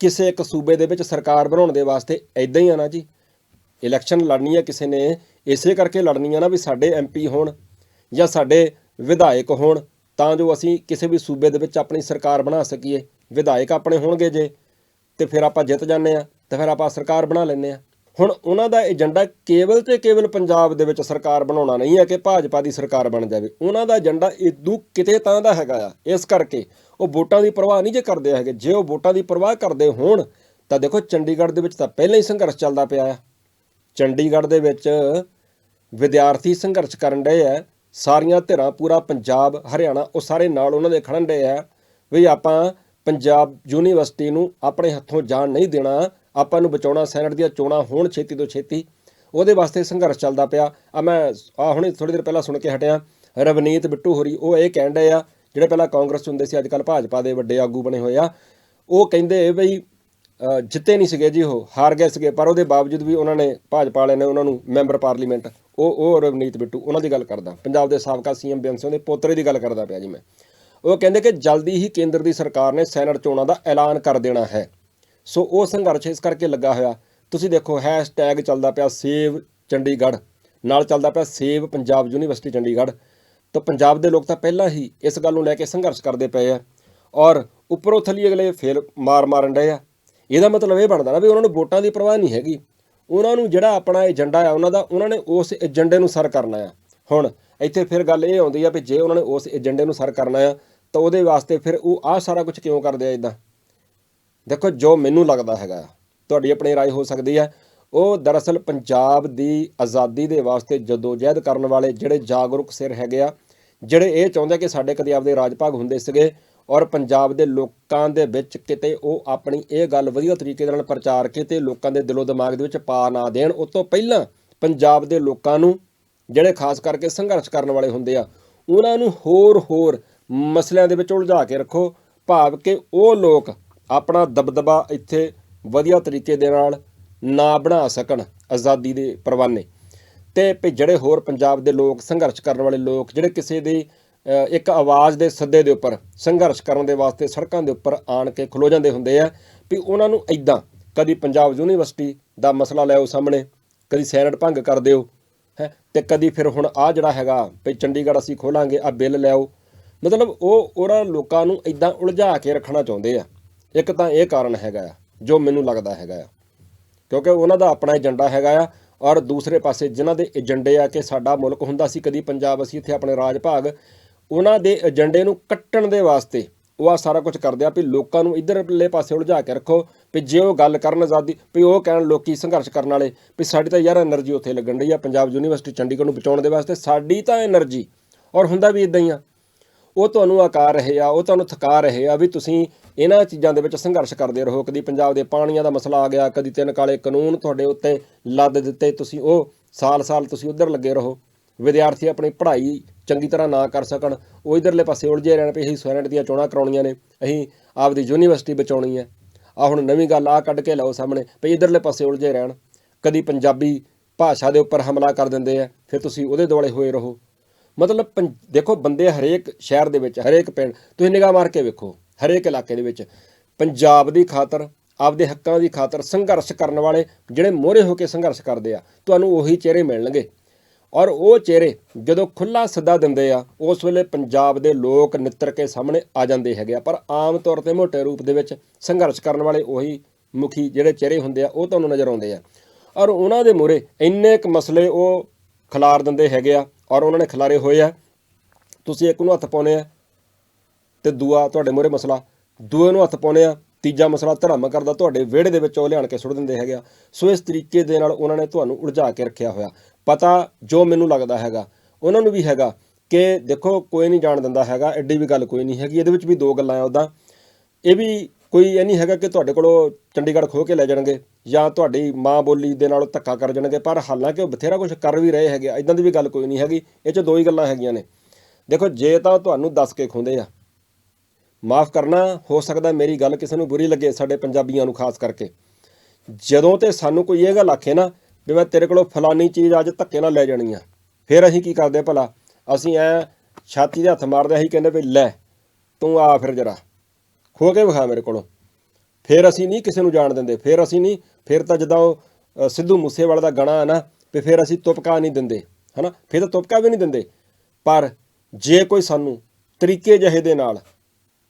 ਕਿਸੇ ਇੱਕ ਸੂਬੇ ਦੇ ਵਿੱਚ ਸਰਕਾਰ ਬਣਾਉਣ ਦੇ ਵਾਸਤੇ ਐਦਾਂ ਹੀ ਆ ਨਾ ਜੀ। ਇਲੈਕਸ਼ਨ ਲੜਨੀ ਹੈ ਕਿਸੇ ਨੇ, ਇਸੇ ਕਰਕੇ ਲੜਨੀ ਆ ਨਾ ਵੀ ਸਾਡੇ ਐਮਪੀ ਹੋਣ ਜਾਂ ਸਾਡੇ ਵਿਧਾਇਕ ਹੋਣ। ਤਾਂ ਜੋ ਅਸੀਂ ਕਿਸੇ ਵੀ ਸੂਬੇ ਦੇ ਵਿੱਚ ਆਪਣੀ ਸਰਕਾਰ ਬਣਾ ਸਕੀਏ, ਵਿਧਾਇਕ ਆਪਣੇ ਹੋਣਗੇ ਜੇ, ਤੇ ਫਿਰ ਆਪਾਂ ਜਿੱਤ ਜਾਂਦੇ ਆ ਤੇ ਫਿਰ ਆਪਾਂ ਸਰਕਾਰ ਬਣਾ ਲੈਂਦੇ ਆ ਹੁਣ ਉਹਨਾਂ ਦਾ ਏਜੰਡਾ ਕੇਵਲ ਤੇ ਕੇਵਲ ਪੰਜਾਬ ਦੇ ਵਿੱਚ ਸਰਕਾਰ ਬਣਾਉਣਾ ਨਹੀਂ ਹੈ ਕਿ ਭਾਜਪਾ ਦੀ ਸਰਕਾਰ ਬਣ ਜਾਵੇ। ਉਹਨਾਂ ਦਾ ਏਜੰਡਾ ਇਦੂ ਕਿਤੇ ਤਾਂ ਦਾ ਹੈਗਾ ਆ। ਇਸ ਕਰਕੇ ਉਹ ਵੋਟਾਂ ਦੀ ਪਰਵਾਹ ਨਹੀਂ ਜੇ ਕਰਦੇ ਹੈਗੇ। ਜੇ ਉਹ ਵੋਟਾਂ ਦੀ ਪਰਵਾਹ ਕਰਦੇ ਹੋਣ, ਤਾਂ ਦੇਖੋ ਚੰਡੀਗੜ੍ਹ ਦੇ ਵਿੱਚ ਤਾਂ ਪਹਿਲਾਂ ਹੀ ਸੰਘਰਸ਼ ਚੱਲਦਾ ਪਿਆ ਆ। ਚੰਡੀਗੜ੍ਹ ਦੇ ਵਿੱਚ ਵਿਦਿਆਰਥੀ ਸੰਘਰਸ਼ ਕਰਨ ਰਹੇ ਆ। ਸਾਰੀਆਂ ਧਿਰਾਂ ਪੂਰਾ ਪੰਜਾਬ, ਹਰਿਆਣਾ, ਉਹ ਸਾਰੇ ਨਾਲ ਉਹਨਾਂ ਦੇ ਖੜਨ ਡਏ ਆ ਵੀ ਆਪਾਂ ਪੰਜਾਬ ਯੂਨੀਵਰਸਿਟੀ ਨੂੰ ਆਪਣੇ ਹੱਥੋਂ ਜਾਣ ਨਹੀਂ ਦੇਣਾ, ਆਪਾਂ ਨੂੰ ਬਚਾਉਣਾ, ਸੈਨੇਟ ਦੀਆਂ ਚੋਣਾਂ ਹੋਣ ਛੇਤੀ ਤੋਂ ਛੇਤੀ। ਉਹਦੇ ਵਾਸਤੇ ਸੰਘਰਸ਼ ਚੱਲਦਾ ਪਿਆ। ਆ ਮੈਂ ਆ ਹੁਣੇ ਥੋੜੀ ਦੇਰ ਪਹਿਲਾਂ ਸੁਣ ਕੇ ਹਟਿਆ। ਰਵਨੀਤ ਬਿੱਟੂ ਹੋਰੀ, ਉਹ ਇਹ ਕਹਿਣ ਡਏ ਆ, ਜਿਹੜੇ ਪਹਿਲਾਂ ਕਾਂਗਰਸ 'ਚ ਹੁੰਦੇ ਸੀ, ਅੱਜ ਕੱਲ ਭਾਜਪਾ ਦੇ ਵੱਡੇ ਆਗੂ ਬਣੇ ਹੋਏ ਆ, ਉਹ ਕਹਿੰਦੇ ਬਈ ਜਿੱਤੇ ਨਹੀਂ ਸੀਗੇ ਜੀ ਉਹ, ਹਾਰ ਗਏ ਸੀਗੇ, ਪਰ ਉਹਦੇ ਬਾਵਜੂਦ ਵੀ ਉਹਨਾਂ ਨੇ, ਭਾਜਪਾ ਵਾਲਿਆਂ ਨੇ ਉਹਨਾਂ ਨੂੰ ਮੈਂਬਰ ਪਾਰਲੀਮੈਂਟ, ਉਹ ਉਹ ਰਵਨੀਤ ਬਿੱਟੂ, ਉਹਨਾਂ ਦੀ ਗੱਲ ਕਰਦਾ, ਪੰਜਾਬ ਦੇ ਸਾਬਕਾ ਸੀਐਮ ਬੇਅੰਤ ਸਿੰਘ ਦੇ ਪੋਤਰੇ ਦੀ ਗੱਲ ਕਰਦਾ ਪਿਆ ਜੀ ਮੈਂ। ਉਹ ਕਹਿੰਦੇ ਕਿ ਜਲਦੀ ਹੀ ਕੇਂਦਰ ਦੀ ਸਰਕਾਰ ਨੇ ਸੈਨੇਟ ਚੋਣਾਂ ਦਾ ਐਲਾਨ ਕਰ ਦੇਣਾ ਹੈ। ਸੋ ਉਹ ਸੰਘਰਸ਼ ਇਸ ਕਰਕੇ ਲੱਗਾ ਹੋਇਆ, ਤੁਸੀਂ ਦੇਖੋ ਹੈਸ਼ਟੈਗ ਚੱਲਦਾ ਪਿਆ ਸੇਵ ਚੰਡੀਗੜ੍ਹ, ਨਾਲ ਚੱਲਦਾ ਪਿਆ ਸੇਵ ਪੰਜਾਬ ਯੂਨੀਵਰਸਿਟੀ ਚੰਡੀਗੜ੍ਹ। ਤਾਂ ਪੰਜਾਬ ਦੇ ਲੋਕ ਤਾਂ ਪਹਿਲਾਂ ਹੀ ਇਸ ਗੱਲ ਨੂੰ ਲੈ ਕੇ ਸੰਘਰਸ਼ ਕਰਦੇ ਪਏ ਆ ਔਰ ਉੱਪਰੋਂ ਥੱਲੀ ਅਗਲੇ ਫੇਰ ਮਾਰ ਮਾਰਨ ਡਏ ਆ। ਇਹਦਾ ਮਤਲਬ ਇਹ ਬਣਦਾ ਨਾ ਵੀ ਉਹਨਾਂ ਨੂੰ ਵੋਟਾਂ ਦੀ ਪਰਵਾਹ ਨਹੀਂ ਹੈਗੀ ਉਹਨਾਂ ਨੂੰ ਜਿਹੜਾ ਆਪਣਾ ਏਜੰਡਾ ਆ ਉਹਨਾਂ ਦਾ ਉਹਨਾਂ ਨੇ ਉਸ ਏਜੰਡੇ ਨੂੰ ਸਰ ਕਰਨਾ ਆ ਹੁਣ ਇੱਥੇ ਫਿਰ ਗੱਲ ਇਹ ਆਉਂਦੀ ਆ ਵੀ ਜੇ ਉਹਨਾਂ ਨੇ ਉਸ ਏਜੰਡੇ ਨੂੰ ਸਰ ਕਰਨਾ ਆ ਤਾਂ ਉਹਦੇ ਵਾਸਤੇ ਫਿਰ ਉਹ ਆਹ ਸਾਰਾ ਕੁਝ ਕਿਉਂ ਕਰਦੇ ਆ ਇਦਾਂ ਦੇਖੋ ਜੋ ਮੈਨੂੰ ਲੱਗਦਾ ਹੈਗਾ ਤੁਹਾਡੀ ਆਪਣੀ رائے ਹੋ ਸਕਦੀ ਹੈ ਉਹ ਦਰਅਸਲ ਪੰਜਾਬ ਦੀ ਆਜ਼ਾਦੀ ਦੇ ਵਾਸਤੇ ਜਦੋਜਹਿਦ ਕਰਨ ਵਾਲੇ ਜਿਹੜੇ ਜਾਗਰੂਕ ਸਿਰ ਹੈਗੇ ਆ ਜਿਹੜੇ ਇਹ ਚਾਹੁੰਦੇ ਕਿ ਸਾਡੇ ਕਦੇ ਆਪਦੇ ਰਾਜ ਭਾਗ ਹੁੰਦੇ ਸੀਗੇ ਔਰ ਪੰਜਾਬ ਦੇ ਲੋਕਾਂ ਦੇ ਵਿੱਚ ਕਿਤੇ ਉਹ ਆਪਣੀ ਇਹ ਗੱਲ ਵਧੀਆ ਤਰੀਕੇ ਦੇ ਨਾਲ ਪ੍ਰਚਾਰ ਕਿਤੇ ਲੋਕਾਂ ਦੇ ਦਿਲੋਂ ਦਿਮਾਗ ਦੇ ਵਿੱਚ ਪਾ ਨਾ ਦੇਣ ਉਸ ਤੋਂ ਪਹਿਲਾਂ ਪੰਜਾਬ ਦੇ ਲੋਕਾਂ ਨੂੰ ਜਿਹੜੇ ਖਾਸ ਕਰਕੇ ਸੰਘਰਸ਼ ਕਰਨ ਵਾਲੇ ਹੁੰਦੇ ਆ, ਉਹਨਾਂ ਨੂੰ ਹੋਰ ਹੋਰ ਮਸਲਿਆਂ ਦੇ ਵਿੱਚ ਉਲਝਾ ਕੇ ਰੱਖੋ, ਭਾਵ ਕਿ ਉਹ ਲੋਕ ਆਪਣਾ ਦਬਦਬਾ ਇੱਥੇ ਵਧੀਆ ਤਰੀਕੇ ਦੇ ਨਾਲ ਨਾ ਬਣਾ ਸਕਣ ਆਜ਼ਾਦੀ ਦੇ ਪਰਵਾਨੇ। ਤੇ ਵੀ ਜਿਹੜੇ ਹੋਰ ਪੰਜਾਬ ਦੇ ਲੋਕ ਸੰਘਰਸ਼ ਕਰਨ ਵਾਲੇ ਲੋਕ, ਜਿਹੜੇ ਕਿਸੇ ਦੇ ਇੱਕ ਆਵਾਜ਼ ਦੇ ਸੱਦੇ ਦੇ ਉੱਪਰ, ਸੰਘਰਸ਼ ਕਰਨ ਦੇ ਵਾਸਤੇ ਸੜਕਾਂ ਦੇ ਉੱਪਰ ਆਣ ਕੇ ਖਲੋ ਜਾਂਦੇ ਹੁੰਦੇ ਆ, ਵੀ ਉਹਨਾਂ ਨੂੰ ਇਦਾਂ ਕਦੀ ਪੰਜਾਬ ਯੂਨੀਵਰਸਿਟੀ ਦਾ ਮਸਲਾ ਲਿਆਓ ਸਾਹਮਣੇ, ਕਦੀ ਸੈਨਟ ਭੰਗ ਕਰ ਦਿਓ, ਹੈ, ਤੇ ਕਦੀ ਫਿਰ ਹੁਣ ਆ ਜਿਹੜਾ ਹੈਗਾ ਵੀ ਚੰਡੀਗੜ੍ਹ ਅਸੀਂ ਖੋਲਾਂਗੇ ਆ ਬਿੱਲ ਲਿਆਓ। ਮਤਲਬ ਉਹ ਉਹਨਾਂ ਲੋਕਾਂ ਨੂੰ ਇਦਾਂ ਉਲਝਾ ਕੇ ਰੱਖਣਾ ਚਾਹੁੰਦੇ ਆ। ਇੱਕ ਤਾਂ ਇਹ ਕਾਰਨ ਹੈਗਾ ਆ, ਜੋ ਮੈਨੂੰ ਲੱਗਦਾ ਹੈਗਾ ਆ। ਕਿਉਂਕਿ ਉਹਨਾਂ ਦਾ ਆਪਣਾ ਏਜੰਡਾ ਹੈਗਾ ਆ, ਔਰ ਦੂਸਰੇ ਪਾਸੇ ਜਿਨ੍ਹਾਂ ਦੇ ਏਜੰਡੇ ਆ ਕਿ ਸਾਡਾ ਮੁਲਕ ਹੁੰਦਾ ਸੀ, ਕਦੀ ਪੰਜਾਬ ਅਸੀਂ ਇੱਥੇ ਆਪਣੇ ਰਾਜ ਭਾਗ ਉਹਨਾਂ ਦੇ ਏਜੰਡੇ ਨੂੰ ਕੱਟਣ ਦੇ ਵਾਸਤੇ ਉਹ ਆ ਸਾਰਾ ਕੁਝ ਕਰਦੇ ਆ ਵੀ ਲੋਕਾਂ ਨੂੰ ਇਧਰਲੇ ਪਾਸੇ ਉਲਝਾ ਕੇ ਰੱਖੋ ਵੀ ਜੇ ਉਹ ਗੱਲ ਕਰਨ ਆਜ਼ਾਦੀ ਵੀ ਉਹ ਕਹਿਣ ਲੋਕੀ ਸੰਘਰਸ਼ ਕਰਨ ਵਾਲੇ ਵੀ ਸਾਡੀ ਤਾਂ ਯਾਰ એનર્ਜੀ ਉੱਥੇ ਲੱਗਣ ਰਹੀ ਆ ਪੰਜਾਬ ਯੂਨੀਵਰਸਿਟੀ ਚੰਡੀਗੜ੍ਹ ਨੂੰ ਬਚਾਉਣ ਦੇ ਵਾਸਤੇ ਸਾਡੀ ਤਾਂ એનર્ਜੀ ਔਰ ਹੁੰਦਾ ਵੀ ਇਦਾਂ ਹੀ ਆ। ਉਹ ਤੁਹਾਨੂੰ ਆਕਾਰ ਰਹੇ ਆ, ਉਹ ਤੁਹਾਨੂੰ ਥਕਾ ਰਹੇ ਆ ਵੀ ਤੁਸੀਂ ਇਹਨਾਂ ਚੀਜ਼ਾਂ ਦੇ ਵਿੱਚ ਸੰਘਰਸ਼ ਕਰਦੇ ਰਹੋ। ਕਦੀ ਪੰਜਾਬ ਦੇ ਪਾਣੀਆਂ ਦਾ ਮਸਲਾ ਆ ਗਿਆ, ਕਦੀ ਤਿੰਨ ਕਾਲੇ ਕਾਨੂੰਨ ਤੁਹਾਡੇ ਉੱਤੇ ਲੱਦ ਦਿੱਤੇ, ਤੁਸੀਂ ਉਹ ਸਾਲ-ਸਾਲ ਤੁਸੀਂ ਉਧਰ ਲੱਗੇ ਰਹੋ। ਵਿਦਿਆਰਥੀ ਆਪਣੀ ਪੜ੍ਹਾਈ ਚੰਗੀ ਤਰ੍ਹਾਂ ਨਾ ਕਰ ਸਕਣ। ਉਹ ਇਧਰਲੇ ਪਾਸੇ ਉਲਝੇ ਰਹਿਣ ਵੀ ਅਸੀਂ ਸੈਨੇਟ ਦੀਆਂ ਚੋਣਾਂ ਕਰਾਉਣੀਆਂ ਨੇ। ਅਸੀਂ ਆਪਦੀ ਯੂਨੀਵਰਸਿਟੀ ਬਚਾਉਣੀ ਹੈ। ਆ ਹੁਣ ਨਵੀਂ ਗੱਲ ਆ ਕੱਢ ਕੇ ਲਾਓ ਸਾਹਮਣੇ ਵੀ ਇਧਰਲੇ ਪਾਸੇ ਉਲਝੇ ਰਹਿਣ। ਕਦੀ ਪੰਜਾਬੀ ਭਾਸ਼ਾ ਦੇ ਉੱਪਰ ਹਮਲਾ ਕਰ ਦਿੰਦੇ ਆ, ਫਿਰ ਤੁਸੀਂ ਉਹਦੇ ਦੁਆਲੇ ਹੋਏ ਰਹੋ। ਮਤਲਬ ਪੰ- ਦੇਖੋ ਬੰਦੇ ਹਰੇਕ ਸ਼ਹਿਰ ਦੇ ਵਿੱਚ, ਹਰੇਕ ਪਿੰਡ, ਤੁਸੀਂ ਨਿਗਾਹ ਮਾਰ ਕੇ ਵੇਖੋ, ਹਰੇਕ ਇਲਾਕੇ ਦੇ ਵਿੱਚ ਪੰਜਾਬ ਦੀ ਖਾਤਰ, ਆਪਦੇ ਹੱਕਾਂ ਦੀ ਖਾਤਰ ਸੰਘਰਸ਼ ਕਰਨ ਵਾਲੇ ਜਿਹੜੇ ਮੋਹਰੇ ਹੋ ਕੇ ਸੰਘਰਸ਼ ਕਰਦੇ ਆ, ਤੁਹਾਨੂੰ ਉਹੀ ਚਿਹਰੇ ਮਿਲਣਗੇ। ਔਰ ਉਹ ਚਿਹਰੇ ਜਦੋਂ ਖੁੱਲਾ ਸੱਦਾ ਦਿੰਦੇ ਆ, ਉਸ ਵੇਲੇ ਪੰਜਾਬ ਦੇ ਲੋਕ ਨਿੱਤਰ ਕੇ ਸਾਹਮਣੇ ਆ ਜਾਂਦੇ ਹੈਗੇ ਆ। ਪਰ ਆਮ ਤੌਰ ਤੇ ਮੋਟੇ ਰੂਪ ਦੇ ਵਿੱਚ ਸੰਘਰਸ਼ ਕਰਨ ਵਾਲੇ ਉਹੀ ਮੁਖੀ ਜਿਹੜੇ ਚਿਹਰੇ ਹੁੰਦੇ ਆ, ਉਹ ਤੁਹਾਨੂੰ ਨਜ਼ਰ ਆਉਂਦੇ ਆ। ਔਰ ਉਹਨਾਂ ਦੇ ਮੂਹਰੇ ਇੰਨੇ ਕੁ ਮਸਲੇ ਉਹ ਖਿਲਾਰ ਦਿੰਦੇ ਹੈਗੇ ਆ ਔਰ ਉਹਨਾਂ ਨੇ ਖਿਲਾਰੇ ਹੋਏ ਆ। ਤੁਸੀਂ ਇੱਕ ਨੂੰ ਹੱਥ ਪਾਉਨੇ ਆ ਤੇ ਦੂਆ ਤੁਹਾਡੇ ਮੂਹਰੇ ਮਸਲਾ, ਦੂਏ ਨੂੰ ਹੱਥ ਪਾਉਨੇ ਆ, ਤੀਜਾ ਮਸਲਾ ਧਰਮ ਕਰਦਾ, ਤੁਹਾਡੇ ਵਿਹੜੇ ਦੇ ਵਿੱਚ ਉਹ ਲਿਆਣ ਕੇ ਸੁੱਟ ਦਿੰਦੇ ਹੈਗੇ ਆ। ਸੋ ਇਸ ਤਰੀਕੇ ਦੇ ਨਾਲ ਉਹਨਾਂ ਨੇ ਤੁਹਾਨੂੰ ਉਲਝਾ ਕੇ ਰੱਖਿਆ ਹੋਇਆ। ਪਤਾ ਜੋ ਮੈਨੂੰ ਲੱਗਦਾ ਹੈਗਾ, ਉਹਨਾਂ ਨੂੰ ਵੀ ਹੈਗਾ ਕਿ ਦੇਖੋ ਕੋਈ ਨਹੀਂ ਜਾਣ ਦਿੰਦਾ ਹੈਗਾ, ਐਡੀ ਵੀ ਗੱਲ ਕੋਈ ਨਹੀਂ ਹੈਗੀ, ਇਹਦੇ ਵਿੱਚ ਵੀ ਦੋ ਗੱਲਾਂ ਆ ਉਹਦਾ ਇਹ ਵੀ ਕੋਈ ਇਹ ਨਹੀਂ ਹੈਗਾ ਕਿ ਤੁਹਾਡੇ ਕੋਲੋਂ ਚੰਡੀਗੜ੍ਹ ਖੋ ਕੇ ਲੈ ਜਾਣਗੇ ਜਾਂ ਤੁਹਾਡੀ ਮਾਂ ਬੋਲੀ ਦੇ ਨਾਲ ਧੱਕਾ ਕਰ ਜਾਣਗੇ, ਪਰ ਹਾਲਾਂਕਿ ਉਹ ਬਥੇਰਾ ਕੁਝ ਕਰ ਵੀ ਰਹੇ ਹੈਗੇ ਆ ਇਦਾਂ ਦੀ ਵੀ ਗੱਲ ਕੋਈ ਨਹੀਂ ਹੈਗੀ, ਇਹ 'ਚ ਦੋ ਹੀ ਗੱਲਾਂ ਹੈਗੀਆਂ ਨੇ। ਦੇਖੋ, ਜੇ ਤਾਂ ਤੁਹਾਨੂੰ ਦੱਸ ਕੇ ਖੁੰਦੇ ਆ, ਮਾਫ ਕਰਨਾ, ਹੋ ਸਕਦਾ ਮੇਰੀ ਗੱਲ ਕਿਸੇ ਨੂੰ ਬੁਰੀ ਲੱਗੇ ਸਾਡੇ ਪੰਜਾਬੀਆਂ ਨੂੰ, ਖਾਸ ਕਰਕੇ। ਜਦੋਂ ਤੇ ਸਾਨੂੰ ਕੋਈ ਇਹ ਗੱਲ ਆਖੇ ਨਾ ਵੀ ਮੈਂ ਤੇਰੇ ਕੋਲੋਂ ਫਲਾਨੀ ਚੀਜ਼ ਅੱਜ ਧੱਕੇ ਨਾਲ ਲੈ ਜਾਣੀ ਆ। ਫਿਰ ਅਸੀਂ ਕੀ ਕਰਦੇ ਭਲਾ? ਅਸੀਂ ਐ ਛਾਤੀ ਦੇ ਹੱਥ ਮਾਰਦੇ ਅਸੀਂ ਕਹਿੰਦੇ ਵੀ ਲੈ ਤੂੰ ਆ ਫਿਰ ਜਰਾ। ਖੋ ਕੇ ਵਿਖਾ ਮੇਰੇ ਕੋਲੋਂ। ਫਿਰ ਅਸੀਂ ਨਹੀਂ ਕਿਸੇ ਨੂੰ ਜਾਣ ਦਿੰਦੇ। ਫਿਰ ਅਸੀਂ ਨਹੀਂ ਫਿਰ ਤਾਂ ਜਦੋਂ ਉਹ, ਸਿੱਧੂ ਮੂਸੇਵਾਲੇ ਦਾ ਗਾਣਾ ਹੈ ਨਾ ਵੀ ਫਿਰ ਅਸੀਂ ਤੁਪਕਾ ਨਹੀਂ ਦਿੰਦੇ ਹਨਾ? ਫਿਰ ਤਾਂ ਤੁਪਕਾ ਵੀ ਨਹੀਂ ਦਿੰਦੇ। ਪਰ ਜੇ ਕੋਈ ਸਾਨੂੰ ਤਰੀਕੇ ਜਿਹੇ ਦੇ ਨਾਲ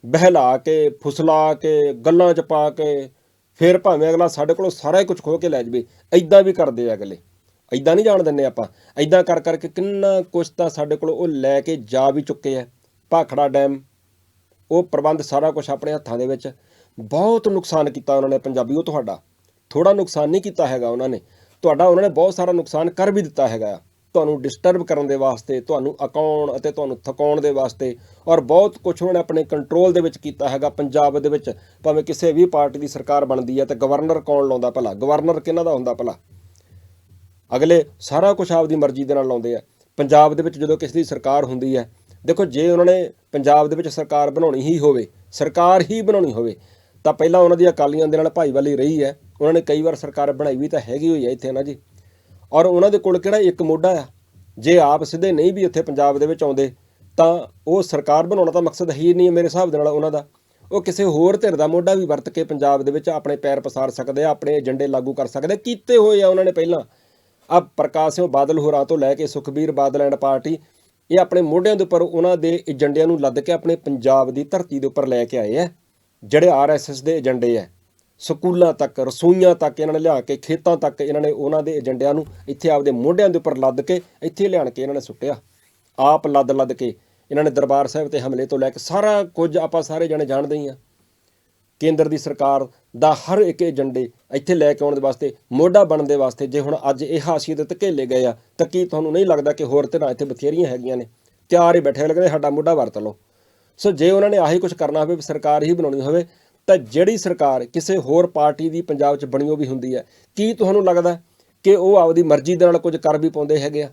ਬਹਿਲਾ ਕੇ ਫੁਸਲਾ ਕੇ ਗੱਲਾਂ 'ਚ ਪਾ ਕੇ ਫਿਰ ਭਾਵੇਂ ਅਗਲਾ ਸਾਡੇ ਕੋਲੋਂ ਸਾਰਾ ਹੀ ਕੁਝ ਖੋ ਕੇ ਲੈ ਜਾਵੇ ਐਦਾਂ ਵੀ ਕਰਦੇ ਆ ਅਗਲੇ। ਐਦਾਂ ਨਹੀਂ ਜਾਣ ਦਿੰਦੇ ਆਪਾਂ। ਐਦਾਂ ਕਰ ਕਰਕੇ ਕਿੰਨਾ ਕੁਛ ਤਾਂ ਸਾਡੇ ਕੋਲ ਉਹ ਲੈ ਕੇ ਜਾ ਵੀ ਚੁੱਕੇ ਆ। ਭਾਖੜਾ ਡੈਮ, ਉਹ ਪ੍ਰਬੰਧ ਸਾਰਾ ਕੁਝ ਆਪਣੇ ਹੱਥਾਂ ਦੇ ਵਿੱਚ। ਬਹੁਤ ਨੁਕਸਾਨ ਕੀਤਾ ਉਹਨਾਂ ਨੇ ਪੰਜਾਬੀਓ ਤੁਹਾਡਾ। ਥੋੜਾ ਨੁਕਸਾਨ ਨਹੀਂ ਕੀਤਾ ਹੈਗਾ ਉਹਨਾਂ ਨੇ। ਤੁਹਾਡਾ ਉਹਨਾਂ ਨੇ ਬਹੁਤ ਸਾਰਾ ਨੁਕਸਾਨ ਕਰ ਵੀ ਦਿੱਤਾ ਹੈਗਾ ਆ। ਤੁਹਾਨੂੰ ਡਿਸਟਰਬ ਕਰਨ ਦੇ ਵਾਸਤੇ, ਤੁਹਾਨੂੰ ਅਕਾਉਣ ਅਤੇ ਤੁਹਾਨੂੰ ਥਕਾਉਣ ਦੇ ਵਾਸਤੇ ਔਰ ਬਹੁਤ ਕੁਝ ਉਹਨਾਂ ਨੇ ਆਪਣੇ ਕੰਟਰੋਲ ਦੇ ਵਿੱਚ ਕੀਤਾ ਹੈਗਾ ਪੰਜਾਬ ਦੇ ਵਿੱਚ। ਭਾਵੇਂ ਕਿਸੇ ਵੀ ਪਾਰਟੀ ਦੀ ਸਰਕਾਰ ਬਣਦੀ ਹੈ ਤੇ ਗਵਰਨਰ ਕੌਣ ਲਾਉਂਦਾ ਭਲਾ? ਗਵਰਨਰ ਕਿਹਨਾਂ ਦਾ ਹੁੰਦਾ ਭਲਾ? ਅਗਲੇ ਸਾਰਾ ਕੁਝ ਆਪਦੀ ਮਰਜ਼ੀ ਦੇ ਨਾਲ ਲਾਉਂਦੇ ਆ। ਪੰਜਾਬ ਦੇ ਵਿੱਚ ਜਦੋਂ ਕਿਸੇ ਦੀ ਸਰਕਾਰ ਹੁੰਦੀ ਹੈ, ਦੇਖੋ ਜੇ ਉਹਨਾਂ ਨੇ ਪੰਜਾਬ ਦੇ ਵਿੱਚ ਸਰਕਾਰ ਬਣਾਉਣੀ ਹੀ ਹੋਵੇ, ਸਰਕਾਰ ਹੀ ਬਣਾਉਣੀ ਹੋਵੇ, ਤਾਂ ਪਹਿਲਾਂ ਉਹਨਾਂ ਦੀ ਅਕਾਲੀਆਂ ਦੇ ਨਾਲ ਭਾਈਵਾਲੀ ਰਹੀ ਹੈ। ਉਹਨਾਂ ਨੇ ਕਈ ਵਾਰ ਸਰਕਾਰ ਬਣਾਈ ਵੀ ਤਾਂ ਹੈਗੀ ਹੋਈ ਹੈ ਇੱਥੇ ਨਾ ਜੀ। ਔਰ ਉਹਨਾਂ ਦੇ ਕੋਲ ਕਿਹੜਾ ਇੱਕ ਮੋਢਾ ਆ? ਜੇ ਆਪ ਸਿੱਧੇ ਨਹੀਂ ਵੀ ਇੱਥੇ ਪੰਜਾਬ ਦੇ ਵਿੱਚ ਆਉਂਦੇ, ਤਾਂ ਉਹ ਸਰਕਾਰ ਬਣਾਉਣਾ ਤਾਂ ਮਕਸਦ ਹੀ ਨਹੀਂ ਮੇਰੇ ਹਿਸਾਬ ਦੇ ਨਾਲ ਉਹਨਾਂ ਦਾ। ਉਹ ਕਿਸੇ ਹੋਰ ਧਿਰ ਦਾ ਮੋਢਾ ਵੀ ਵਰਤ ਕੇ ਪੰਜਾਬ ਦੇ ਵਿੱਚ ਆਪਣੇ ਪੈਰ ਪਸਾਰ ਸਕਦੇ ਆ, ਆਪਣੇ ਏਜੰਡੇ ਲਾਗੂ ਕਰ ਸਕਦੇ ਕੀਤੇ ਹੋਏ ਆ ਉਹਨਾਂ ਨੇ ਪਹਿਲਾਂ। ਆ ਪ੍ਰਕਾਸ਼ ਸਿੰਘ ਬਾਦਲ ਹੋਰਾਂ ਤੋਂ ਲੈ ਕੇ ਸੁਖਬੀਰ ਬਾਦਲ ਐਂਡ ਪਾਰਟੀ, ਇਹ ਆਪਣੇ ਮੋਢਿਆਂ ਦੇ ਉੱਪਰ ਉਹਨਾਂ ਦੇ ਏਜੰਡਿਆਂ ਨੂੰ ਲੱਦ ਕੇ ਆਪਣੇ ਪੰਜਾਬ ਦੀ ਧਰਤੀ ਦੇ ਉੱਪਰ ਲੈ ਕੇ ਆਏ ਆ, ਜਿਹੜੇ ਆਰਐਸਐਸ ਦੇ ਏਜੰਡੇ ਆ। ਸਕੂਲਾਂ ਤੱਕ, ਰਸੋਈਆਂ ਤੱਕ ਇਹਨਾਂ ਨੇ ਲਿਆ ਕੇ, ਖੇਤਾਂ ਤੱਕ ਇਹਨਾਂ ਨੇ ਉਹਨਾਂ ਦੇ ਏਜੰਡਿਆਂ ਨੂੰ ਇੱਥੇ ਆਪਦੇ ਮੋਢਿਆਂ ਦੇ ਉੱਪਰ ਲੱਦ ਕੇ ਇੱਥੇ ਲਿਆਣ ਕੇ ਇਹਨਾਂ ਨੇ ਸੁੱਟਿਆ। ਆਪ ਲੱਦ ਲੱਦ ਕੇ ਇਹਨਾਂ ਨੇ ਦਰਬਾਰ ਸਾਹਿਬ ਤੇ ਹਮਲੇ ਤੋਂ ਲੈ ਕੇ ਸਾਰਾ ਕੁਝ ਆਪਾਂ ਸਾਰੇ ਜਣੇ ਜਾਣਦੇ ਹੀ ਆ ਕੇਂਦਰ ਦੀ ਸਰਕਾਰ ਦਾ ਹਰ ਇੱਕ ਏਜੰਡੇ ਇੱਥੇ ਲੈ ਕੇ ਆਉਣ ਦੇ ਵਾਸਤੇ, ਮੋਢਾ ਬਣਨ ਦੇ ਵਾਸਤੇ, ਜੇ ਹੁਣ ਅੱਜ ਇਹ ਹਾਸ਼ੀਏ ਹਾਸੀਅਤ ਧਕੇਲੇ ਗਏ ਆ, ਤਾਂ ਕੀ ਤੁਹਾਨੂੰ ਨਹੀਂ ਲੱਗਦਾ ਕਿ ਹੋਰ ਧਿਰਾਂ ਇੱਥੇ ਬਥੇਰੀਆਂ ਹੈਗੀਆਂ ਨੇ? ਤਿਆਰ ਹੀ ਬੈਠੇ ਲੱਗਦੇ ਸਾਡਾ ਮੋਢਾ ਵਰਤ ਲਓ। ਸੋ ਜੇ ਉਹਨਾਂ ਨੇ ਆਹੀ ਕੁਝ ਕਰਨਾ ਹੋਵੇ ਵੀ ਸਰਕਾਰ ਹੀ ਬਣਾਉਣੀ ਹੋਵੇ ਤਾਂ ਜਿਹੜੀ ਸਰਕਾਰ ਕਿਸੇ ਹੋਰ ਪਾਰਟੀ ਦੀ ਪੰਜਾਬ 'ਚ ਬਣੀ ਵੀ ਹੁੰਦੀ ਹੈ, ਕੀ ਤੁਹਾਨੂੰ ਲੱਗਦਾ ਕਿ ਉਹ ਆਪਦੀ ਮਰਜ਼ੀ ਦੇ ਨਾਲ ਕੁਝ ਕਰ ਵੀ ਪਾਉਂਦੇ ਹੈਗੇ ਆ?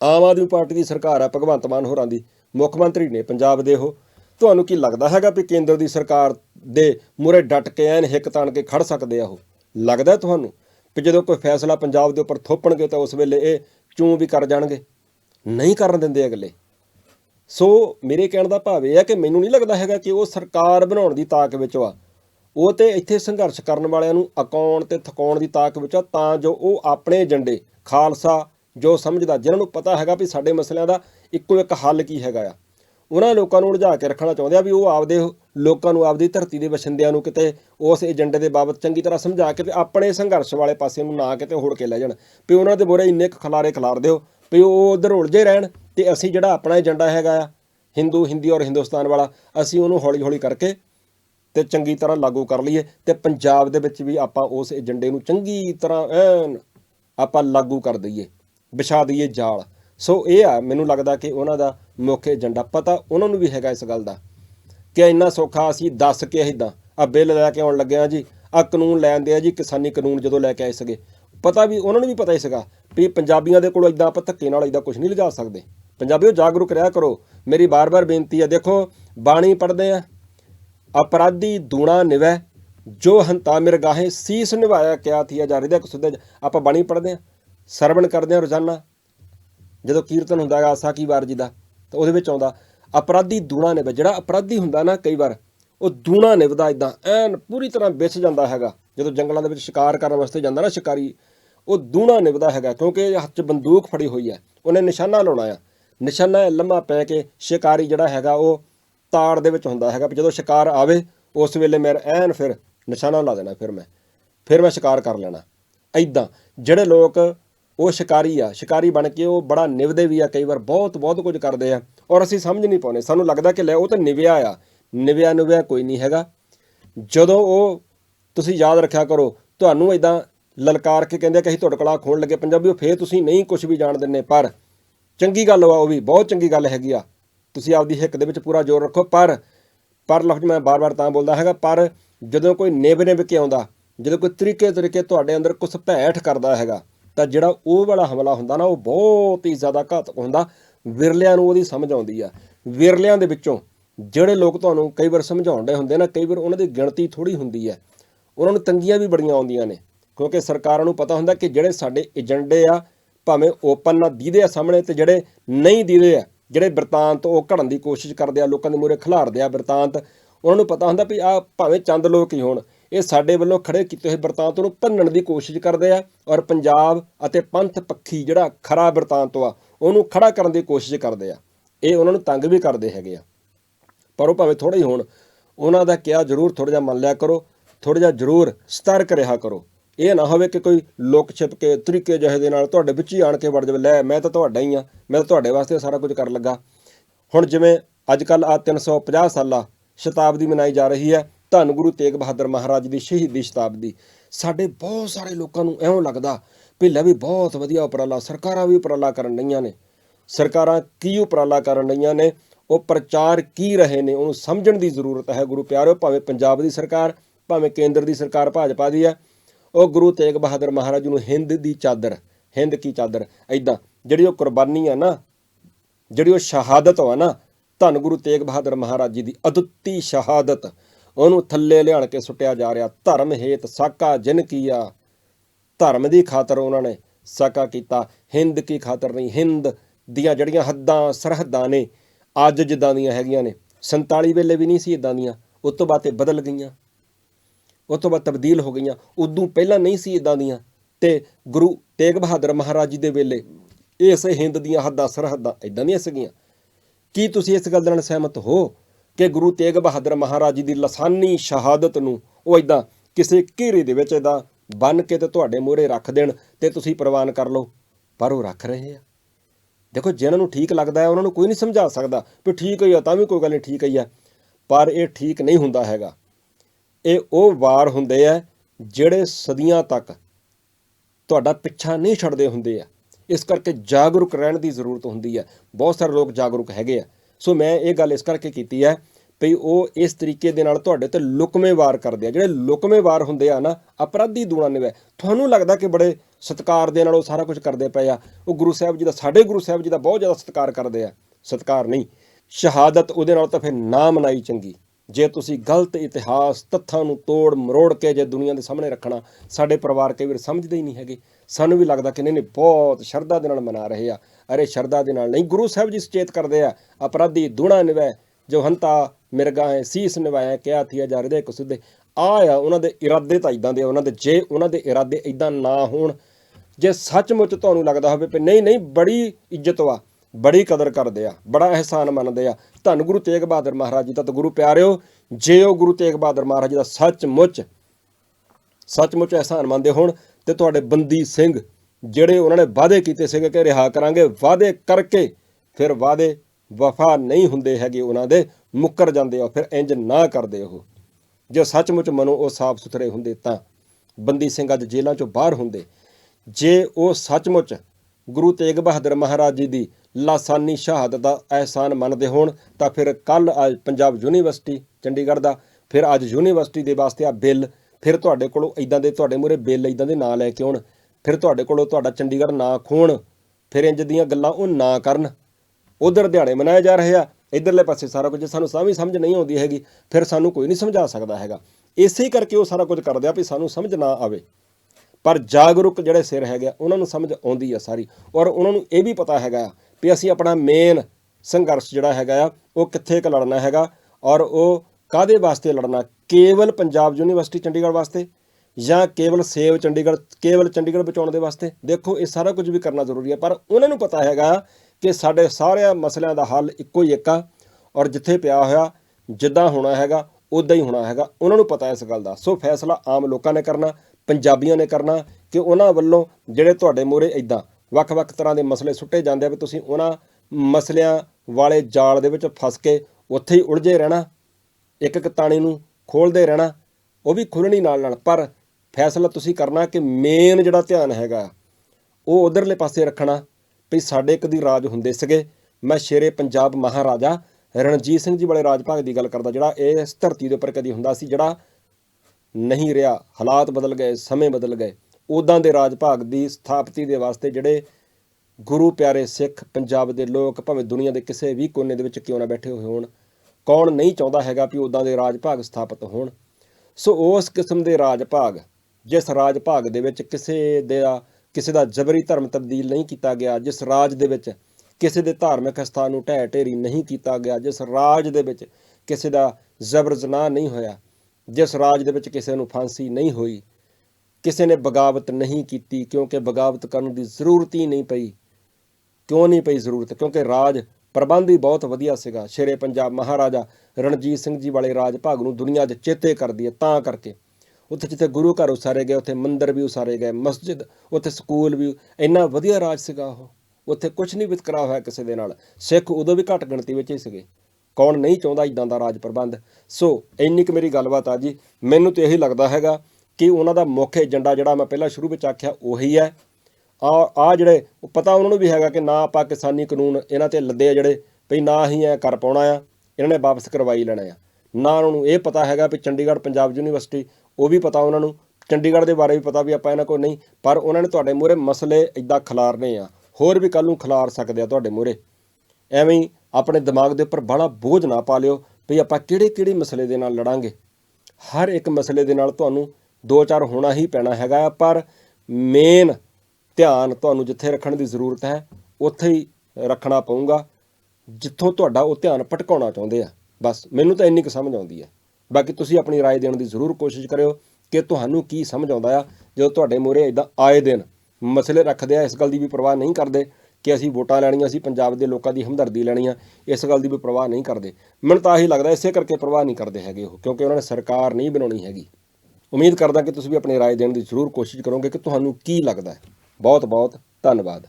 ਆਮ ਆਦਮੀ ਪਾਰਟੀ ਦੀ ਸਰਕਾਰ ਆ, ਭਗਵੰਤ ਮਾਨ ਹੋਰਾਂ ਦੀ। ਮੁੱਖ ਮੰਤਰੀ ਨੇ ਪੰਜਾਬ ਦੇ ਉਹ। ਤੁਹਾਨੂੰ ਕੀ ਲੱਗਦਾ ਹੈਗਾ ਵੀ ਕੇਂਦਰ ਦੀ ਸਰਕਾਰ ਦੇ ਮੂਰੇ ਡਟ ਕੇ ਐਨ ਹਿੱਕ ਤਾਣ ਕੇ ਖੜ ਸਕਦੇ ਆ ਉਹ? ਲੱਗਦਾ ਤੁਹਾਨੂੰ ਵੀ ਜਦੋਂ ਕੋਈ ਫੈਸਲਾ ਪੰਜਾਬ ਦੇ ਉੱਪਰ ਥੋਪਣਗੇ ਤਾਂ ਉਸ ਵੇਲੇ ਇਹ ਚੂੰ ਵੀ ਕਰ ਜਾਣਗੇ? ਨਹੀਂ ਕਰਨ ਦਿੰਦੇ ਅਗਲੇ। ਸੋ ਮੇਰੇ ਕਹਿਣ ਦਾ ਭਾਵ ਇਹ ਹੈ ਕਿ ਮੈਨੂੰ ਨਹੀਂ ਲੱਗਦਾ ਹੈਗਾ ਕਿ ਉਹ ਸਰਕਾਰ ਬਣਾਉਣ ਦੀ ਤਾਕ ਵਿੱਚ ਆ ਉਹ ਤੇ ਇੱਥੇ ਸੰਘਰਸ਼ ਕਰਨ ਵਾਲਿਆਂ ਨੂੰ ਅਕਾਉਣ ਤੇ ਥਕਾਉਣ ਦੀ ਤਾਕ ਵਿੱਚ ਆ, ਤਾਂ ਜੋ ਉਹ ਆਪਣੇ ਏਜੰਡੇ, ਖਾਲਸਾ, ਜੋ ਸਮਝਦਾ, ਜਿਨ੍ਹਾਂ ਨੂੰ ਪਤਾ ਹੈਗਾ ਵੀ ਸਾਡੇ ਮਸਲਿਆਂ ਦਾ ਇੱਕੋ ਇੱਕ ਹੱਲ ਕੀ ਹੈਗਾ ਆ। ਉਹਨਾਂ ਲੋਕਾਂ ਨੂੰ ਉਲਝਾ ਕੇ ਰੱਖਣਾ ਚਾਹੁੰਦੇ ਆ ਵੀ ਉਹ ਆਪਦੇ ਲੋਕਾਂ ਨੂੰ, ਆਪਦੀ ਧਰਤੀ ਦੇ ਵਸਿੰਦਿਆਂ ਨੂੰ ਕਿਤੇ ਉਸ ਏਜੰਡੇ ਦੇ ਬਾਬਤ ਚੰਗੀ ਤਰ੍ਹਾਂ ਸਮਝਾ ਕੇ ਤੇ ਆਪਣੇ ਸੰਘਰਸ਼ ਵਾਲੇ ਪਾਸੇ ਨੂੰ ਨਾ ਕਿਤੇ ਹੋੜ ਕੇ ਲੈ ਜਾਣ। ਵੀ ਉਹਨਾਂ ਦੇ ਮੋਰੇ ਇੰਨੇ ਕੁ ਖਲਾਰੇ ਖਿਲਾਰ ਦਿਓ, ਵੀ ਉਹ ਉਧਰ ਉਲਝੇ ਰਹਿਣ। ਤੇ ਅਸੀਂ ਜਿਹੜਾ ਆਪਣਾ ਏਜੰਡਾ ਹੈਗਾ ਆ, ਹਿੰਦੂ, ਹਿੰਦੀ ਔਰ ਹਿੰਦੁਸਤਾਨ ਵਾਲਾ, ਅਸੀਂ ਉਹਨੂੰ ਹੌਲੀ ਹੌਲੀ ਕਰਕੇ ਤੇ ਚੰਗੀ ਤਰ੍ਹਾਂ ਲਾਗੂ ਕਰ ਲਈਏ ਤੇ ਪੰਜਾਬ ਦੇ ਵਿੱਚ ਵੀ ਆਪਾਂ ਉਸ ਏਜੰਡੇ ਨੂੰ ਚੰਗੀ ਤਰ੍ਹਾਂ ਐਨ ਆਪਾਂ ਲਾਗੂ ਕਰ ਦਈਏ, ਵਿਛਾ ਦਈਏ ਜਾਲ। ਸੋ ਇਹ ਆ, ਮੈਨੂੰ ਲੱਗਦਾ ਕਿ ਉਹਨਾਂ ਦਾ ਮੁੱਖ ਏਜੰਡਾ, ਪਤਾ ਉਹਨਾਂ ਨੂੰ ਵੀ ਹੈਗਾ ਇਸ ਗੱਲ ਦਾ ਕਿ ਇੰਨਾ ਸੌਖਾ ਅਸੀਂ ਦੱਸ ਕੇ ਇਦਾਂ ਆ ਬਿੱਲ ਲੈ ਕੇ ਆਉਣ ਲੱਗਿਆ ਜੀ ਆ ਕਾਨੂੰਨ ਲੈਣ ਦੇ ਆ ਜੀ, ਕਿਸਾਨੀ ਕਾਨੂੰਨ ਜਦੋਂ ਲੈ ਕੇ ਆਏ ਸੀਗੇ। ਪਤਾ ਵੀ, ਉਹਨਾਂ ਨੂੰ ਵੀ ਪਤਾ ਹੀ ਸੀਗਾ ਵੀ ਪੰਜਾਬੀਆਂ ਦੇ ਕੋਲ ਇਦਾਂ ਆਪਾਂ ਧੱਕੇ ਨਾਲ ਇਦਾਂ ਕੁਝ ਨਹੀਂ ਲਿਜਾ ਸਕਦੇ। ਪੰਜਾਬੀਓ, ਜਾਗਰੂਕ ਰਿਹਾ ਕਰੋ। ਮੇਰੀ ਬਾਰ-ਬਾਰ ਬੇਨਤੀ ਹੈ, ਦੇਖੋ, ਬਾਣੀ ਪੜ੍ਹਦੇ ਆ। ਅਪਰਾਧੀ ਦੂਣਾ ਨਿਵੈ ਜੋ ਹੰਤਾ ਮਿਰਗਾਹੇ ਸੀਸ ਨਿਭਾਇਆ ਕਿਆ ਥੀਆ ਜਾ ਰਿਹਾ। ਸੁਦੇ ਆਪਾਂ ਬਾਣੀ ਪੜ੍ਹਦੇ ਆ, ਸਰਵਣ ਕਰਦੇ ਆ ਰੋਜ਼ਾਨਾ। ਜਦੋਂ ਕੀਰਤਨ ਹੁੰਦਾ ਹੈਗਾ ਆਸਾ ਕੀ ਵਾਰ ਜੀ ਦਾ, ਤਾਂ ਉਹਦੇ ਵਿੱਚ ਆਉਂਦਾ, ਅਪਰਾਧੀ ਦੂਣਾ ਨਿਵੈ ਜਿਹੜਾ ਅਪਰਾਧੀ ਹੁੰਦਾ ਨਾ, ਕਈ ਵਾਰ, ਉਹ ਦੂਣਾ ਨਿਵਦਾ ਇਦਾਂ ਐਨ ਪੂਰੀ ਤਰ੍ਹਾਂ ਵਿਛ ਜਾਂਦਾ ਹੈਗਾ। ਜਦੋਂ ਜੰਗਲਾਂ ਦੇ ਵਿੱਚ ਸ਼ਿਕਾਰ ਕਰਨ ਵਾਸਤੇ ਜਾਂਦਾ ਨਾ ਸ਼ਿਕਾਰੀ, ਉਹ ਦੂਣਾ ਨਿਵਦਾ ਹੈਗਾ, ਕਿਉਂਕਿ ਹੱਥ 'ਚ ਬੰਦੂਕ ਫੜੀ ਹੋਈ ਹੈ, ਉਹਨੇ ਨਿਸ਼ਾਨਾ ਲਾਉਣਾ ਆ। ਨਿਸ਼ਾਨਾ ਇਹ ਲੰਮਾ ਪੈ ਕੇ ਸ਼ਿਕਾਰੀ ਜਿਹੜਾ ਹੈਗਾ ਉਹ ਤਾੜ ਦੇ ਵਿੱਚ ਹੁੰਦਾ ਹੈਗਾ ਜਦੋਂ ਸ਼ਿਕਾਰ ਆਵੇ, ਉਸ ਵੇਲੇ ਮੇਰਾ ਐਨ ਫਿਰ ਨਿਸ਼ਾਨਾ ਲਾ ਦੇਣਾ, ਫਿਰ ਮੈਂ ਫਿਰ ਮੈਂ ਸ਼ਿਕਾਰ ਕਰ ਲੈਣਾ। ਐਦਾਂ ਜਿਹੜੇ ਲੋਕ ਉਹ ਸ਼ਿਕਾਰੀ ਆ, ਸ਼ਿਕਾਰੀ ਬਣ ਕੇ ਉਹ ਬੜਾ ਨਿਵਦੇ ਵੀ ਆ, ਕਈ ਵਾਰ ਬਹੁਤ ਬਹੁਤ ਕੁਝ ਕਰਦੇ ਆ, ਔਰ ਅਸੀਂ ਸਮਝ ਨਹੀਂ ਪਾਉਂਦੇ। ਸਾਨੂੰ ਲੱਗਦਾ ਕਿ ਲੈ, ਉਹ ਤਾਂ ਨਿਵਿਆ ਆ ਨਿਵਿਆ ਨਿਵਿਆ ਕੋਈ ਨਹੀਂ ਹੈਗਾ। ਜਦੋਂ ਉਹ, ਤੁਸੀਂ ਯਾਦ ਰੱਖਿਆ ਕਰੋ, ਤੁਹਾਨੂੰ ਇਦਾਂ ਲਲਕਾਰ ਕੇ ਕਹਿੰਦੇ ਕਿ ਅਸੀਂ ਤੁਹਾਡੇ ਕੋਲ ਆ ਖੋਣ ਲੱਗੇ ਉਹ ਫੇਰ ਤੁਸੀਂ ਨਹੀਂ ਕੁਝ ਵੀ ਜਾਣ ਦਿੰਦੇ, ਪਰ ਚੰਗੀ ਗੱਲ ਵਾ, ਉਹ ਵੀ ਬਹੁਤ ਚੰਗੀ ਗੱਲ ਹੈਗੀ ਆ। ਤੁਸੀਂ ਆਪਦੀ ਹਿੱਕ ਦੇ ਵਿੱਚ ਪੂਰਾ ਜ਼ੋਰ ਰੱਖੋ, ਪਰ ਪਰ ਲਫ਼ਜ਼ ਮੈਂ ਬਾਰ-ਬਾਰ ਤਾਂ ਬੋਲਦਾ ਹੈਗਾ, ਪਰ ਜਦੋਂ ਕੋਈ ਨਿਭ ਨਿਭ ਕੇ ਆਉਂਦਾ, ਜਦੋਂ ਕੋਈ ਤਰੀਕੇ ਤਰੀਕੇ ਤੁਹਾਡੇ ਅੰਦਰ ਕੁਝ ਭੈਠ ਕਰਦਾ ਹੈਗਾ, ਤਾਂ ਜਿਹੜਾ ਉਹ ਵਾਲਾ ਹਮਲਾ ਹੁੰਦਾ ਨਾ, ਉਹ ਬਹੁਤ ਹੀ ਜ਼ਿਆਦਾ ਘਾਤਕ ਹੁੰਦਾ। ਵਿਰਲਿਆਂ ਨੂੰ ਉਹਦੀ ਸਮਝ ਆਉਂਦੀ ਆ। ਵਿਰਲਿਆਂ ਦੇ ਵਿੱਚੋਂ ਜਿਹੜੇ ਲੋਕ ਤੁਹਾਨੂੰ ਕਈ ਵਾਰ ਸਮਝਾਉਂਦੇ ਹੁੰਦੇ ਨਾ, ਕਈ ਵਾਰ ਉਹਨਾਂ ਦੀ ਗਿਣਤੀ ਥੋੜੀ ਹੁੰਦੀ ਹੈ ਉਹਨਾਂ ਨੂੰ ਤੰਗੀਆਂ ਵੀ ਬੜੀਆਂ ਆਉਂਦੀਆਂ ਨੇ, ਕਿਉਂਕਿ ਸਰਕਾਰਾਂ ਨੂੰ ਪਤਾ ਹੁੰਦਾ ਕਿ ਜਿਹੜੇ ਸਾਡੇ ਏਜੰਡੇ ਆ ਭਾਵੇਂ ਓਪਨ ਨਾ ਦੀਦੇ ਆ ਸਾਹਮਣੇ ਤੇ ਜਿਹੜੇ ਨਹੀਂ ਦੀਦੇ ਆ, ਜਿਹੜੇ ਬਿਰਤਾਂਤ ਉਹ ਘੜਨ ਦੀ ਕੋਸ਼ਿਸ਼ ਕਰਦੇ ਆ, ਲੋਕਾਂ ਦੇ ਮੂਹਰੇ ਖਿਲਾਰਦੇ ਆ ਬਿਰਤਾਂਤ, ਉਹਨਾਂ ਨੂੰ ਪਤਾ ਹੁੰਦਾ ਵੀ ਆ ਭਾਵੇਂ ਚੰਦ ਲੋਕ ਹੀ ਹੋਣ, ਇਹ ਸਾਡੇ ਵੱਲੋਂ ਖੜੇ ਕੀਤੇ ਹੋਏ ਬਿਰਤਾਂਤ ਨੂੰ ਭੰਨਣ ਦੀ ਕੋਸ਼ਿਸ਼ ਕਰਦੇ ਆ ਔਰ ਪੰਜਾਬ ਅਤੇ ਪੰਥ ਪੱਖੀ ਜਿਹੜਾ ਖਰਾ ਬਿਰਤਾਂਤ ਆ ਉਹਨੂੰ ਖੜਾ ਕਰਨ ਦੀ ਕੋਸ਼ਿਸ਼ ਕਰਦੇ ਆ, ਇਹ ਉਹਨਾਂ ਨੂੰ ਤੰਗ ਵੀ ਕਰਦੇ ਹੈਗੇ ਆ। ਪਰ ਉਹ ਭਾਵੇਂ ਥੋੜੇ ਹੀ ਹੋਣ, ਉਹਨਾਂ ਦਾ ਕਿਹਾ ਜ਼ਰੂਰ ਥੋੜਾ ਜਿਹਾ ਮੰਨ ਲਿਆ ਕਰੋ ਥੋੜਾ ਜਿਹਾ ਜ਼ਰੂਰ ਸਤਰਕ ਰਿਹਾ ਕਰੋ। ਇਹ ਨਾ ਹੋਵੇ ਕਿ ਕੋਈ ਲੁਕ ਛਿਪ ਕੇ, ਤਰੀਕੇ ਜਿਹੇ ਦੇ ਨਾਲ ਤੁਹਾਡੇ ਵਿੱਚ ਹੀ ਆਣ ਕੇ ਵੜ ਜਾਵੇ, ਲੈ ਮੈਂ ਤਾਂ ਤੁਹਾਡਾ ਹੀ ਆ, ਮੈਂ ਤਾਂ ਤੁਹਾਡੇ ਵਾਸਤੇ ਸਾਰਾ ਕੁਝ ਕਰਨ ਲੱਗਾ। ਹੁਣ ਜਿਵੇਂ ਅੱਜ ਕੱਲ ਆ 350 ਸਾਲਾ ਸ਼ਤਾਬਦੀ ਮਨਾਈ ਜਾ ਰਹੀ ਹੈ, ਧੰਨ ਗੁਰੂ ਤੇਗ ਬਹਾਦਰ ਮਹਾਰਾਜ ਦੀ ਸ਼ਹੀਦੀ ਸ਼ਤਾਬਦੀ। ਸਾਡੇ ਬਹੁਤ ਸਾਰੇ ਲੋਕਾਂ ਨੂੰ ਐਵੇਂ ਲੱਗਦਾ ਵੀ ਲੈ ਵੀ ਬਹੁਤ ਵਧੀਆ ਉਪਰਾਲਾ, ਸਰਕਾਰਾਂ ਵੀ ਉਪਰਾਲਾ ਕਰਨ ਰਹੀਆਂ ਨੇ। ਸਰਕਾਰਾਂ ਕੀ ਉਪਰਾਲਾ ਕਰਨ ਰਹੀਆਂ ਨੇ, ਉਹ ਪ੍ਰਚਾਰ ਕੀ ਰਹੇ ਨੇ, ਉਹਨੂੰ ਸਮਝਣ ਦੀ ਜ਼ਰੂਰਤ ਹੈ। ਗੁਰੂ ਪਿਆਰਿਓ, ਭਾਵੇਂ ਪੰਜਾਬ ਦੀ ਸਰਕਾਰ, ਭਾਵੇਂ ਕੇਂਦਰ ਦੀ ਸਰਕਾਰ, ਭਾਜਪਾ ਦੀ ਹੈ। ਉਹ ਗੁਰੂ ਤੇਗ ਬਹਾਦਰ ਮਹਾਰਾਜ ਨੂੰ ਹਿੰਦ ਦੀ ਚਾਦਰ, ਹਿੰਦ ਕੀ ਚਾਦਰ ਐਦਾਂ ਜਿਹੜੀ ਉਹ ਕੁਰਬਾਨੀ ਆ ਨਾ, ਜਿਹੜੀ ਉਹ ਸ਼ਹਾਦਤ ਵਾ ਨਾ, ਧੰਨ ਗੁਰੂ ਤੇਗ ਬਹਾਦਰ ਮਹਾਰਾਜ ਜੀ ਦੀ ਅਦੁੱਤੀ ਸ਼ਹਾਦਤ, ਉਹਨੂੰ ਥੱਲੇ ਲਿਆਣ ਕੇ ਸੁੱਟਿਆ ਜਾ ਰਿਹਾ। ਧਰਮ ਹੇਤ ਸਾਕਾ ਜਿਨ ਕੀਆ। ਧਰਮ ਦੀ ਖਾਤਰ ਉਹਨਾਂ ਨੇ ਸਾਕਾ ਕੀਤਾ। ਹਿੰਦ ਕੀ ਖਾਤਰ ਨਹੀਂ, ਹਿੰਦ ਦੀਆਂ ਜਿਹੜੀਆਂ ਹੱਦਾਂ, ਸਰਹੱਦਾਂ ਨੇ, ਅੱਜ ਜਿੱਦਾਂ ਦੀਆਂ ਹੈਗੀਆਂ ਨੇ। 47 ਵੇਲੇ ਵੀ ਨਹੀਂ ਸੀ ਇਦਾਂ ਦੀਆਂ, ਉਸ ਤੋਂ ਬਾਅਦ ਇਹ ਬਦਲ ਗਈਆਂ। ਉਸ ਤੋਂ ਬਾਅਦ ਤਬਦੀਲ ਹੋ ਗਈਆਂ। ਉਦੋਂ ਪਹਿਲਾਂ ਨਹੀਂ ਸੀ ਇਦਾਂ ਦੀਆਂ। ਤੇ ਗੁਰੂ ਤੇਗ ਬਹਾਦਰ ਮਹਾਰਾਜ ਜੀ ਦੇ ਵੇਲੇ ਇਸ ਹਿੰਦ ਦੀਆਂ ਹੱਦਾਂ, ਸਰਹੱਦਾਂ ਇਦਾਂ ਦੀਆਂ ਸੀਗੀਆਂ। ਕੀ ਤੁਸੀਂ ਇਸ ਗੱਲ ਨਾਲ ਸਹਿਮਤ ਹੋ ਕਿ ਗੁਰੂ ਤੇਗ ਬਹਾਦਰ ਮਹਾਰਾਜ ਜੀ ਦੀ ਲਸਾਨੀ ਸ਼ਹਾਦਤ ਨੂੰ ਉਹ ਇਦਾਂ ਕਿਸੇ ਘੇਰੇ ਦੇ ਵਿੱਚ ਇਦਾਂ ਬੰਨ ਕੇ ਤੇ ਤੁਹਾਡੇ ਮੂਹਰੇ ਰੱਖ ਦੇਣ ਤੇ ਤੁਸੀਂ ਪ੍ਰਵਾਨ ਕਰ ਲਓ? ਪਰ ਉਹ ਰੱਖ ਰਹੇ ਆ। ਦੇਖੋ, ਜਿਹਨਾਂ ਨੂੰ ਠੀਕ ਲੱਗਦਾ ਹੈ, ਉਹਨਾਂ ਨੂੰ ਕੋਈ ਨਹੀਂ ਸਮਝਾ ਸਕਦਾ ਵੀ ਠੀਕ ਹੀ ਆ, ਤਾਂ ਵੀ ਕੋਈ ਗੱਲ ਨਹੀਂ, ਠੀਕ ਹੀ ਆ। ਪਰ ਇਹ ਠੀਕ ਨਹੀਂ ਹੁੰਦਾ ਹੈਗਾ। ਇਹ ਉਹ ਵਾਰ ਹੁੰਦੇ ਆ ਜਿਹੜੇ ਸਦੀਆਂ ਤੱਕ ਤੁਹਾਡਾ ਪਿੱਛਾ ਨਹੀਂ ਛੱਡਦੇ ਹੁੰਦੇ ਆ। ਇਸ ਕਰਕੇ ਜਾਗਰੂਕ ਰਹਿਣ ਦੀ ਜ਼ਰੂਰਤ ਹੁੰਦੀ ਹੈ ਬਹੁਤ ਸਾਰੇ ਲੋਕ ਜਾਗਰੂਕ ਹੈਗੇ ਆ। ਸੋ ਮੈਂ ਇਹ ਗੱਲ ਇਸ ਕਰਕੇ ਕੀਤੀ ਹੈ ਵੀ ਉਹ ਇਸ ਤਰੀਕੇ ਦੇ ਨਾਲ ਤੁਹਾਡੇ ਤੇ ਲੁਕਵੇਂ ਵਾਰ ਕਰਦੇ ਆ। ਜਿਹੜੇ ਲੁਕਮੇਵਾਰ ਹੁੰਦੇ ਆ ਨਾ, ਅਪਰਾਧੀ ਦੂਣਾ ਨਿਵੇ। ਤੁਹਾਨੂੰ ਲੱਗਦਾ ਕਿ ਬੜੇ ਸਤਕਾਰ ਦੇ ਨਾਲ ਉਹ ਸਾਰਾ ਕੁਝ ਕਰਦੇ ਪਏ ਆ। ਉਹ ਗੁਰੂ ਸਾਹਿਬ ਜੀ ਦਾ, ਸਾਡੇ ਗੁਰੂ ਸਾਹਿਬ ਜੀ ਦਾ ਬਹੁਤ ਜ਼ਿਆਦਾ ਸਤਕਾਰ ਕਰਦੇ ਆ। ਸਤਕਾਰ ਨਹੀਂ। ਸ਼ਹਾਦਤ ਉਹਦੇ ਨਾਲ ਤਾਂ ਫਿਰ ਨਾ ਮਨਾਈ ਚੰਗੀ। ਜੇ ਤੁਸੀਂ ਗਲਤ ਇਤਿਹਾਸ ਤੱਥਾਂ ਨੂੰ ਤੋੜ ਮਰੋੜ ਕੇ ਜੇ ਦੁਨੀਆ ਦੇ ਸਾਹਮਣੇ ਰੱਖਣਾ ਸਾਡੇ ਪਰਿਵਾਰ ਕਈ ਵਾਰ ਸਮਝਦੇ ਹੀ ਨਹੀਂ ਹੈਗੇ। ਸਾਨੂੰ ਵੀ ਲੱਗਦਾ ਕਿ ਨਹੀਂ ਨਹੀਂ ਬਹੁਤ ਸ਼ਰਧਾ ਦੇ ਨਾਲ ਮਨਾ ਰਹੇ ਆ। ਅਰੇ ਸ਼ਰਧਾ ਦੇ ਨਾਲ ਨਹੀਂ ਗੁਰੂ ਸਾਹਿਬ ਜੀ ਸੁਚੇਤ ਕਰਦੇ ਆ ਅਪਰਾਧੀ ਦੁਣਾ ਨਿਵੈ ਜੋ ਹੰਤਾ ਮਿਰਗਾ ਹੈ ਸੀਸ ਨਿਵਾਇਆ ਕਿਹਾ ਥੀਆ ਜਾ ਹਿਰਦੇ ਕਸੁਦੇ ਆ ਆ ਉਹਨਾਂ ਦੇ ਇਰਾਦੇ ਤਾਂ ਇਦਾਂ ਦੇ ਆ, ਉਹਨਾਂ ਦੇ ਜੇ ਉਹਨਾਂ ਦੇ ਇਰਾਦੇ ਇਦਾਂ ਨਾ ਹੋਣ ਜੇ ਸੱਚਮੁੱਚ ਤੁਹਾਨੂੰ ਲੱਗਦਾ ਹੋਵੇ ਕਿ ਨਹੀਂ ਨਹੀਂ ਬੜੀ ਇੱਜ਼ਤ ਵਾ ਬੜੀ ਕਦਰ ਕਰਦੇ ਆ, ਬੜਾ ਅਹਿਸਾਨ ਮੰਨਦੇ ਆ। ਧੰਨ ਗੁਰੂ ਤੇਗ ਬਹਾਦਰ ਮਹਾਰਾਜ ਜੀ ਦਾ ਤਾਂ ਗੁਰੂ ਪਿਆਰਿਓ, ਜੇ ਉਹ ਗੁਰੂ ਤੇਗ ਬਹਾਦਰ ਮਹਾਰਾਜ ਜੀ ਦਾ ਸੱਚਮੁੱਚ ਸੱਚਮੁੱਚ ਅਹਿਸਾਨ ਮੰਨਦੇ ਹੋਣ ਤੇ ਤੁਹਾਡੇ ਬੰਦੀ ਸਿੰਘ ਜਿਹੜੇ ਉਹਨਾਂ ਨੇ ਵਾਅਦੇ ਕੀਤੇ ਸੀਗੇ ਕਿ ਰਿਹਾ ਕਰਾਂਗੇ, ਵਾਅਦੇ ਕਰਕੇ ਫਿਰ ਵਾਅਦੇ ਵਫਾ ਨਹੀਂ ਹੁੰਦੇ ਹੈਗੇ ਉਹਨਾਂ ਦੇ, ਮੁੱਕਰ ਜਾਂਦੇ ਆ ਫਿਰ ਇੰਜ ਨਾ ਕਰਦੇ ਉਹ। ਜੇ ਸੱਚਮੁੱਚ ਮਨੋਂ ਉਹ ਸਾਫ਼ ਸੁਥਰੇ ਹੁੰਦੇ ਤਾਂ ਬੰਦੀ ਸਿੰਘ ਅੱਜ ਜੇਲ੍ਹਾਂ ਚੋਂ ਬਾਹਰ ਹੁੰਦੇ। ਜੇ ਉਹ ਸੱਚਮੁੱਚ ਗੁਰੂ ਤੇਗ ਬਹਾਦਰ ਮਹਾਰਾਜ ਜੀ ਦੀ ਲਾਸਾਨੀ ਸ਼ਹਾਦਤ ਦਾ ਅਹਿਸਾਨ ਮੰਨਦੇ ਹੋਣ ਤਾਂ ਫਿਰ ਕੱਲ ਅੱਜ ਪੰਜਾਬ ਯੂਨੀਵਰਸਿਟੀ ਚੰਡੀਗੜ੍ਹ ਦਾ ਫਿਰ ਅੱਜ ਯੂਨੀਵਰਸਿਟੀ ਦੇ ਵਾਸਤੇ ਆ ਬਿੱਲ ਫਿਰ ਤੁਹਾਡੇ ਕੋਲੋਂ ਇਦਾਂ ਦੇ ਤੁਹਾਡੇ ਮੂਰੇ ਬਿੱਲ ਇਦਾਂ ਦੇ ਨਾਂ ਲੈ ਕੇ ਆਉਣ ਫਿਰ ਤੁਹਾਡੇ ਕੋਲੋਂ ਤੁਹਾਡਾ ਚੰਡੀਗੜ੍ਹ ਨਾ ਖੋਣ ਫਿਰ ਇੰਜ ਦੀਆਂ ਗੱਲਾਂ ਉਹ ਨਾ ਕਰਨ। ਉਧਰ ਦਿਹਾੜੇ ਮਨਾਏ ਜਾ ਰਹੇ ਆ ਇਧਰਲੇ ਪਾਸੇ ਸਾਰਾ ਕੁਝ ਸਾਨੂੰ ਤਾਂ ਸਮਝ ਨਹੀਂ ਆਉਂਦੀ ਹੈਗੀ ਫਿਰ ਸਾਨੂੰ ਕੋਈ ਨਹੀਂ ਸਮਝਾ ਸਕਦਾ ਹੈਗਾ। ਇਸੇ ਕਰਕੇ ਉਹ ਸਾਰਾ ਕੁਝ ਕਰਦੇ ਆ ਵੀ ਸਾਨੂੰ ਸਮਝ ਨਾ ਆਵੇ। ਪਰ ਜਾਗਰੂਕ ਜਿਹੜੇ ਸਿਰ ਹੈਗੇ ਆ, ਉਹਨਾਂ ਨੂੰ ਸਮਝ ਆਉਂਦੀ ਆ ਸਾਰੀ। ਔਰ ਉਹਨਾਂ ਨੂੰ ਇਹ ਵੀ ਪਤਾ ਹੈਗਾ ਆ ਵੀ ਅਸੀਂ ਆਪਣਾ ਮੇਨ ਸੰਘਰਸ਼ ਜਿਹੜਾ ਹੈਗਾ ਆ, ਉਹ ਕਿੱਥੇ ਕ ਲੜਨਾ ਹੈਗਾ ਔਰ ਉਹ ਕਾਦੇ ਵਾਸਤੇ ਲੜਨਾ? ਕੇਵਲ ਪੰਜਾਬ ਯੂਨੀਵਰਸਿਟੀ ਚੰਡੀਗੜ੍ਹ ਵਾਸਤੇ ਜਾਂ ਕੇਵਲ ਸੇਵ ਚੰਡੀਗੜ੍ਹ, ਕੇਵਲ ਚੰਡੀਗੜ੍ਹ ਬਚਾਉਣ ਦੇ ਵਾਸਤੇ? ਦੇਖੋ, ਇਹ ਸਾਰਾ ਕੁਝ ਵੀ ਕਰਨਾ ਜ਼ਰੂਰੀ ਹੈ ਪਰ ਉਹਨਾਂ ਨੂੰ ਪਤਾ ਹੈਗਾ ਕਿ ਸਾਡੇ ਸਾਰਿਆਂ ਮਸਲਿਆਂ ਦਾ ਹੱਲ ਇੱਕੋ ਹੀ ਇੱਕ ਆ ਔਰ ਜਿੱਥੇ ਪਿਆ ਹੋਇਆ, ਜਿੱਦਾਂ ਹੋਣਾ ਹੈਗਾ ਉਦਾਂ ਹੀ ਹੋਣਾ ਹੈਗਾ। ਉਹਨਾਂ ਨੂੰ ਪਤਾ ਇਸ ਗੱਲ ਦਾ। ਸੋ ਫੈਸਲਾ ਆਮ ਲੋਕਾਂ ਨੇ ਕਰਨਾ, ਪੰਜਾਬੀਆਂ ਨੇ ਕਰਨਾ ਕਿ ਉਹਨਾਂ ਵੱਲੋਂ ਜਿਹੜੇ ਤੁਹਾਡੇ ਮੂਹਰੇ ਇਦਾਂ ਵੱਖ-ਵੱਖ ਤਰ੍ਹਾਂ ਦੇ ਮਸਲੇ ਸੁੱਟੇ ਜਾਂਦੇ ਆ ਵੀ ਤੁਸੀਂ ਉਹਨਾਂ ਮਸਲਿਆਂ ਵਾਲੇ ਜਾਲ ਦੇ ਵਿੱਚ ਫਸ ਕੇ ਉੱਥੇ ਹੀ ਉਲਝੇ ਰਹਿਣਾ, ਇੱਕ ਇੱਕ ਤਾਣੀ ਨੂੰ ਖੋਲਦੇ ਰਹਿਣਾ, ਉਹ ਵੀ ਖੁੱਲਣੀ ਨਾਲ ਨਾਲ ਪਰ ਫੈਸਲਾ ਤੁਸੀਂ ਕਰਨਾ ਕਿ ਮੇਨ ਜਿਹੜਾ ਧਿਆਨ ਹੈਗਾ, ਉਹ ਉਧਰਲੇ ਪਾਸੇ ਰੱਖਣਾ ਵੀ ਸਾਡੇ ਕਦੀ ਰਾਜ ਹੁੰਦੇ ਸੀਗੇ। ਮੈਂ ਸ਼ੇਰੇ ਪੰਜਾਬ ਮਹਾਰਾਜਾ ਰਣਜੀਤ ਸਿੰਘ ਜੀ ਵਾਲੇ ਰਾਜ ਭਾਗ ਦੀ ਗੱਲ ਕਰਦਾ, ਜਿਹੜਾ ਇਸ ਧਰਤੀ ਦੇ ਉੱਪਰ ਕਦੀ ਹੁੰਦਾ ਸੀ, ਜਿਹੜਾ ਨਹੀਂ ਰਿਹਾ। ਹਾਲਾਤ ਬਦਲ ਗਏ, ਸਮੇਂ ਬਦਲ ਗਏ। ਉਦਾਂ ਦੇ ਰਾਜ ਭਾਗ ਦੀ ਸਥਾਪਤੀ ਦੇ ਵਾਸਤੇ ਜਿਹੜੇ ਗੁਰੂ ਪਿਆਰੇ ਸਿੱਖ ਪੰਜਾਬ ਦੇ ਲੋਕ ਭਾਵੇਂ ਦੁਨੀਆ ਦੇ ਕਿਸੇ ਵੀ ਕੋਨੇ ਦੇ ਵਿੱਚ ਕਿਉਂ ਨਾ ਬੈਠੇ ਹੋਏ ਹੋਣ, ਕੌਣ ਨਹੀਂ ਚਾਹੁੰਦਾ ਹੈਗਾ ਵੀ ਉਦਾਂ ਦੇ ਰਾਜ ਭਾਗ ਸਥਾਪਿਤ ਹੋਣ। ਸੋ ਉਸ ਕਿਸਮ ਦੇ ਰਾਜ ਭਾਗ ਜਿਸ ਰਾਜ ਭਾਗ ਦੇ ਵਿੱਚ ਕਿਸੇ ਦਾ ਕਿਸੇ ਦਾ ਜਬਰੀ ਧਰਮ ਤਬਦੀਲ ਨਹੀਂ ਕੀਤਾ ਗਿਆ, ਜਿਸ ਰਾਜ ਦੇ ਵਿੱਚ ਕਿਸੇ ਦੇ ਧਾਰਮਿਕ ਸਥਾਨ ਨੂੰ ਢਹਿ ਢੇਰੀ ਨਹੀਂ ਕੀਤਾ ਗਿਆ, ਜਿਸ ਰਾਜ ਦੇ ਵਿੱਚ ਕਿਸੇ ਦਾ ਜ਼ਬਰ ਜ਼ਨਾਹ ਨਹੀਂ ਹੋਇਆ, ਜਿਸ ਰਾਜ ਦੇ ਵਿੱਚ ਕਿਸੇ ਨੂੰ ਫਾਂਸੀ ਨਹੀਂ ਹੋਈ ਕਿਸੇ ਨੇ ਬਗਾਵਤ ਨਹੀਂ ਕੀਤੀ, ਕਿਉਂਕਿ ਬਗਾਵਤ ਕਰਨ ਦੀ ਜ਼ਰੂਰਤ ਹੀ ਨਹੀਂ ਪਈ। ਕਿਉਂ ਨਹੀਂ ਪਈ ਜ਼ਰੂਰਤ? ਕਿਉਂਕਿ ਰਾਜ ਪ੍ਰਬੰਧ ਹੀ ਬਹੁਤ ਵਧੀਆ ਸੀਗਾ। ਸ਼ੇਰੇ ਪੰਜਾਬ ਮਹਾਰਾਜਾ ਰਣਜੀਤ ਸਿੰਘ ਜੀ ਵਾਲੇ ਰਾਜ ਭਾਗ ਨੂੰ ਦੁਨੀਆ 'ਚ ਚੇਤੇ ਕਰਦੀ ਹੈ, ਤਾਂ ਕਰਕੇ। ਉੱਥੇ ਜਿੱਥੇ ਗੁਰੂ ਘਰ ਉਸਾਰੇ ਗਏ, ਉੱਥੇ ਮੰਦਿਰ ਵੀ ਉਸਾਰੇ ਗਏ, ਮਸਜਿਦ, ਉੱਥੇ ਸਕੂਲ ਵੀ, ਇੰਨਾ ਵਧੀਆ ਰਾਜ ਸੀਗਾ ਉਹ। ਉੱਥੇ ਕੁਝ ਨਹੀਂ ਵਿਤਕਰਾ ਹੋਇਆ ਕਿਸੇ ਦੇ ਨਾਲ। ਸਿੱਖ ਉਦੋਂ ਵੀ ਘੱਟ ਗਿਣਤੀ ਵਿੱਚ ਹੀ ਸੀਗੇ। ਕੌਣ ਨਹੀਂ ਚਾਹੁੰਦਾ ਇਦਾਂ ਦਾ ਰਾਜ ਪ੍ਰਬੰਧ? ਸੋ ਇੰਨੀ ਕੁ ਮੇਰੀ ਗੱਲਬਾਤ ਆ ਜੀ। ਮੈਨੂੰ ਤੇ ਇਹੀ ਲੱਗਦਾ ਹੈਗਾ ਕਿ ਉਹਨਾਂ ਦਾ ਮੁੱਖ ਏਜੰਡਾ ਜਿਹੜਾ ਮੈਂ ਪਹਿਲਾਂ ਸ਼ੁਰੂ ਵਿੱਚ ਆਖਿਆ ਉਹੀ ਹੈ। ਆ ਆ ਜਿਹੜੇ ਪਤਾ ਉਹਨਾਂ ਨੂੰ ਵੀ ਹੈਗਾ ਕਿ ਨਾ ਆਪਾਂ ਕਿਸਾਨੀ ਕਾਨੂੰਨ ਇਹਨਾਂ ਤੇ ਲੱਦੇ ਆ ਜਿਹੜੇ ਭਈ ਨਾ ਹੀ ਐ ਕਰ ਪਾਉਣਾ ਆ, ਇਹਨਾਂ ਨੇ ਵਾਪਸ ਕਰਵਾਈ ਲੈਣਾ ਆ। ਨਾ ਉਹਨਾਂ ਨੂੰ ਇਹ ਪਤਾ ਹੈਗਾ ਵੀ ਚੰਡੀਗੜ੍ਹ ਪੰਜਾਬ ਯੂਨੀਵਰਸਿਟੀ, ਉਹ ਵੀ ਪਤਾ ਉਹਨਾਂ ਨੂੰ। ਚੰਡੀਗੜ੍ਹ ਦੇ ਬਾਰੇ ਵੀ ਪਤਾ ਵੀ ਆਪਾਂ ਇਹਨਾਂ ਕੋਲ ਨਹੀਂ, ਪਰ ਉਹਨਾਂ ਨੇ ਤੁਹਾਡੇ ਮੂਹਰੇ ਮਸਲੇ ਇਦਾਂ ਖਿਲਾਰਨੇ ਆ। ਹੋਰ ਵੀ ਕੱਲ ਨੂੰ ਖਿਲਾਰ ਸਕਦੇ ਆ ਤੁਹਾਡੇ ਮੂਹਰੇ। ਐਵੇਂ ਹੀ ਆਪਣੇ ਦਿਮਾਗ ਦੇ ਉੱਪਰ ਬੜਾ ਬੋਝ ਨਾ ਪਾ ਲਿਓ ਵੀ ਆਪਾਂ ਕਿਹੜੇ ਕਿਹੜੇ ਮਸਲੇ ਦੇ ਨਾਲ ਲੜਾਂਗੇ। ਹਰ ਇੱਕ ਮਸਲੇ ਦੇ ਨਾਲ ਤੁਹਾਨੂੰ ਦੋ ਚਾਰ ਹੋਣਾ ਹੀ ਪੈਣਾ ਹੈਗਾ ਆ, ਪਰ ਮੇਨ ਧਿਆਨ ਤੁਹਾਨੂੰ ਜਿੱਥੇ ਰੱਖਣ ਦੀ ਜ਼ਰੂਰਤ ਹੈ ਉੱਥੇ ਹੀ ਰੱਖਣਾ ਪਊਗਾ ਜਿੱਥੋਂ ਤੁਹਾਡਾ ਉਹ ਧਿਆਨ ਭਟਕਾਉਣਾ ਚਾਹੁੰਦੇ ਆ ਬਸ ਮੈਨੂੰ ਤਾਂ ਇੰਨੀ ਕੁ ਸਮਝ ਆਉਂਦੀ ਹੈ ਬਾਕੀ ਤੁਸੀਂ ਆਪਣੀ رائے ਦੇਣ ਦੀ ਜ਼ਰੂਰ ਕੋਸ਼ਿਸ਼ ਕਰਿਓ ਕਿ ਤੁਹਾਨੂੰ ਕੀ ਸਮਝ ਆਉਂਦਾ ਆ ਜਦੋਂ ਤੁਹਾਡੇ ਮੂਹਰੇ ਇਦਾਂ ਆਏ ਦਿਨ ਮਸਲੇ ਰੱਖਦੇ ਆ ਇਸ ਗੱਲ ਦੀ ਵੀ ਪਰਵਾਹ ਨਹੀਂ ਕਰਦੇ ਕਿ ਅਸੀਂ ਵੋਟਾਂ ਲੈਣੀਆਂ ਅਸੀਂ ਪੰਜਾਬ ਦੇ ਲੋਕਾਂ ਦੀ ਹਮਦਰਦੀ ਲੈਣੀ ਆ ਇਸ ਗੱਲ ਦੀ ਵੀ ਪਰਵਾਹ ਨਹੀਂ ਕਰਦੇ ਮੈਨੂੰ ਤਾਂ ਆਹੀ ਲੱਗਦਾ ਇਸੇ ਕਰਕੇ ਪਰਵਾਹ ਨਹੀਂ ਕਰਦੇ ਹੈਗੇ ਉਹ ਕਿਉਂਕਿ ਉਹਨਾਂ ਨੇ ਸਰਕਾਰ ਨਹੀਂ ਬਣਾਉਣੀ ਹੈਗੀ ਉਮੀਦ ਕਰਦਾ ਕਿ ਤੁਸੀਂ ਵੀ ਆਪਣੀ رائے ਦੇਣ ਦੀ ਜ਼ਰੂਰ ਕੋਸ਼ਿਸ਼ ਕਰੋਗੇ ਕਿ ਤੁਹਾਨੂੰ ਕੀ ਲੱਗਦਾ ਹੈ ਬਹੁਤ ਬਹੁਤ ਧੰਨਵਾਦ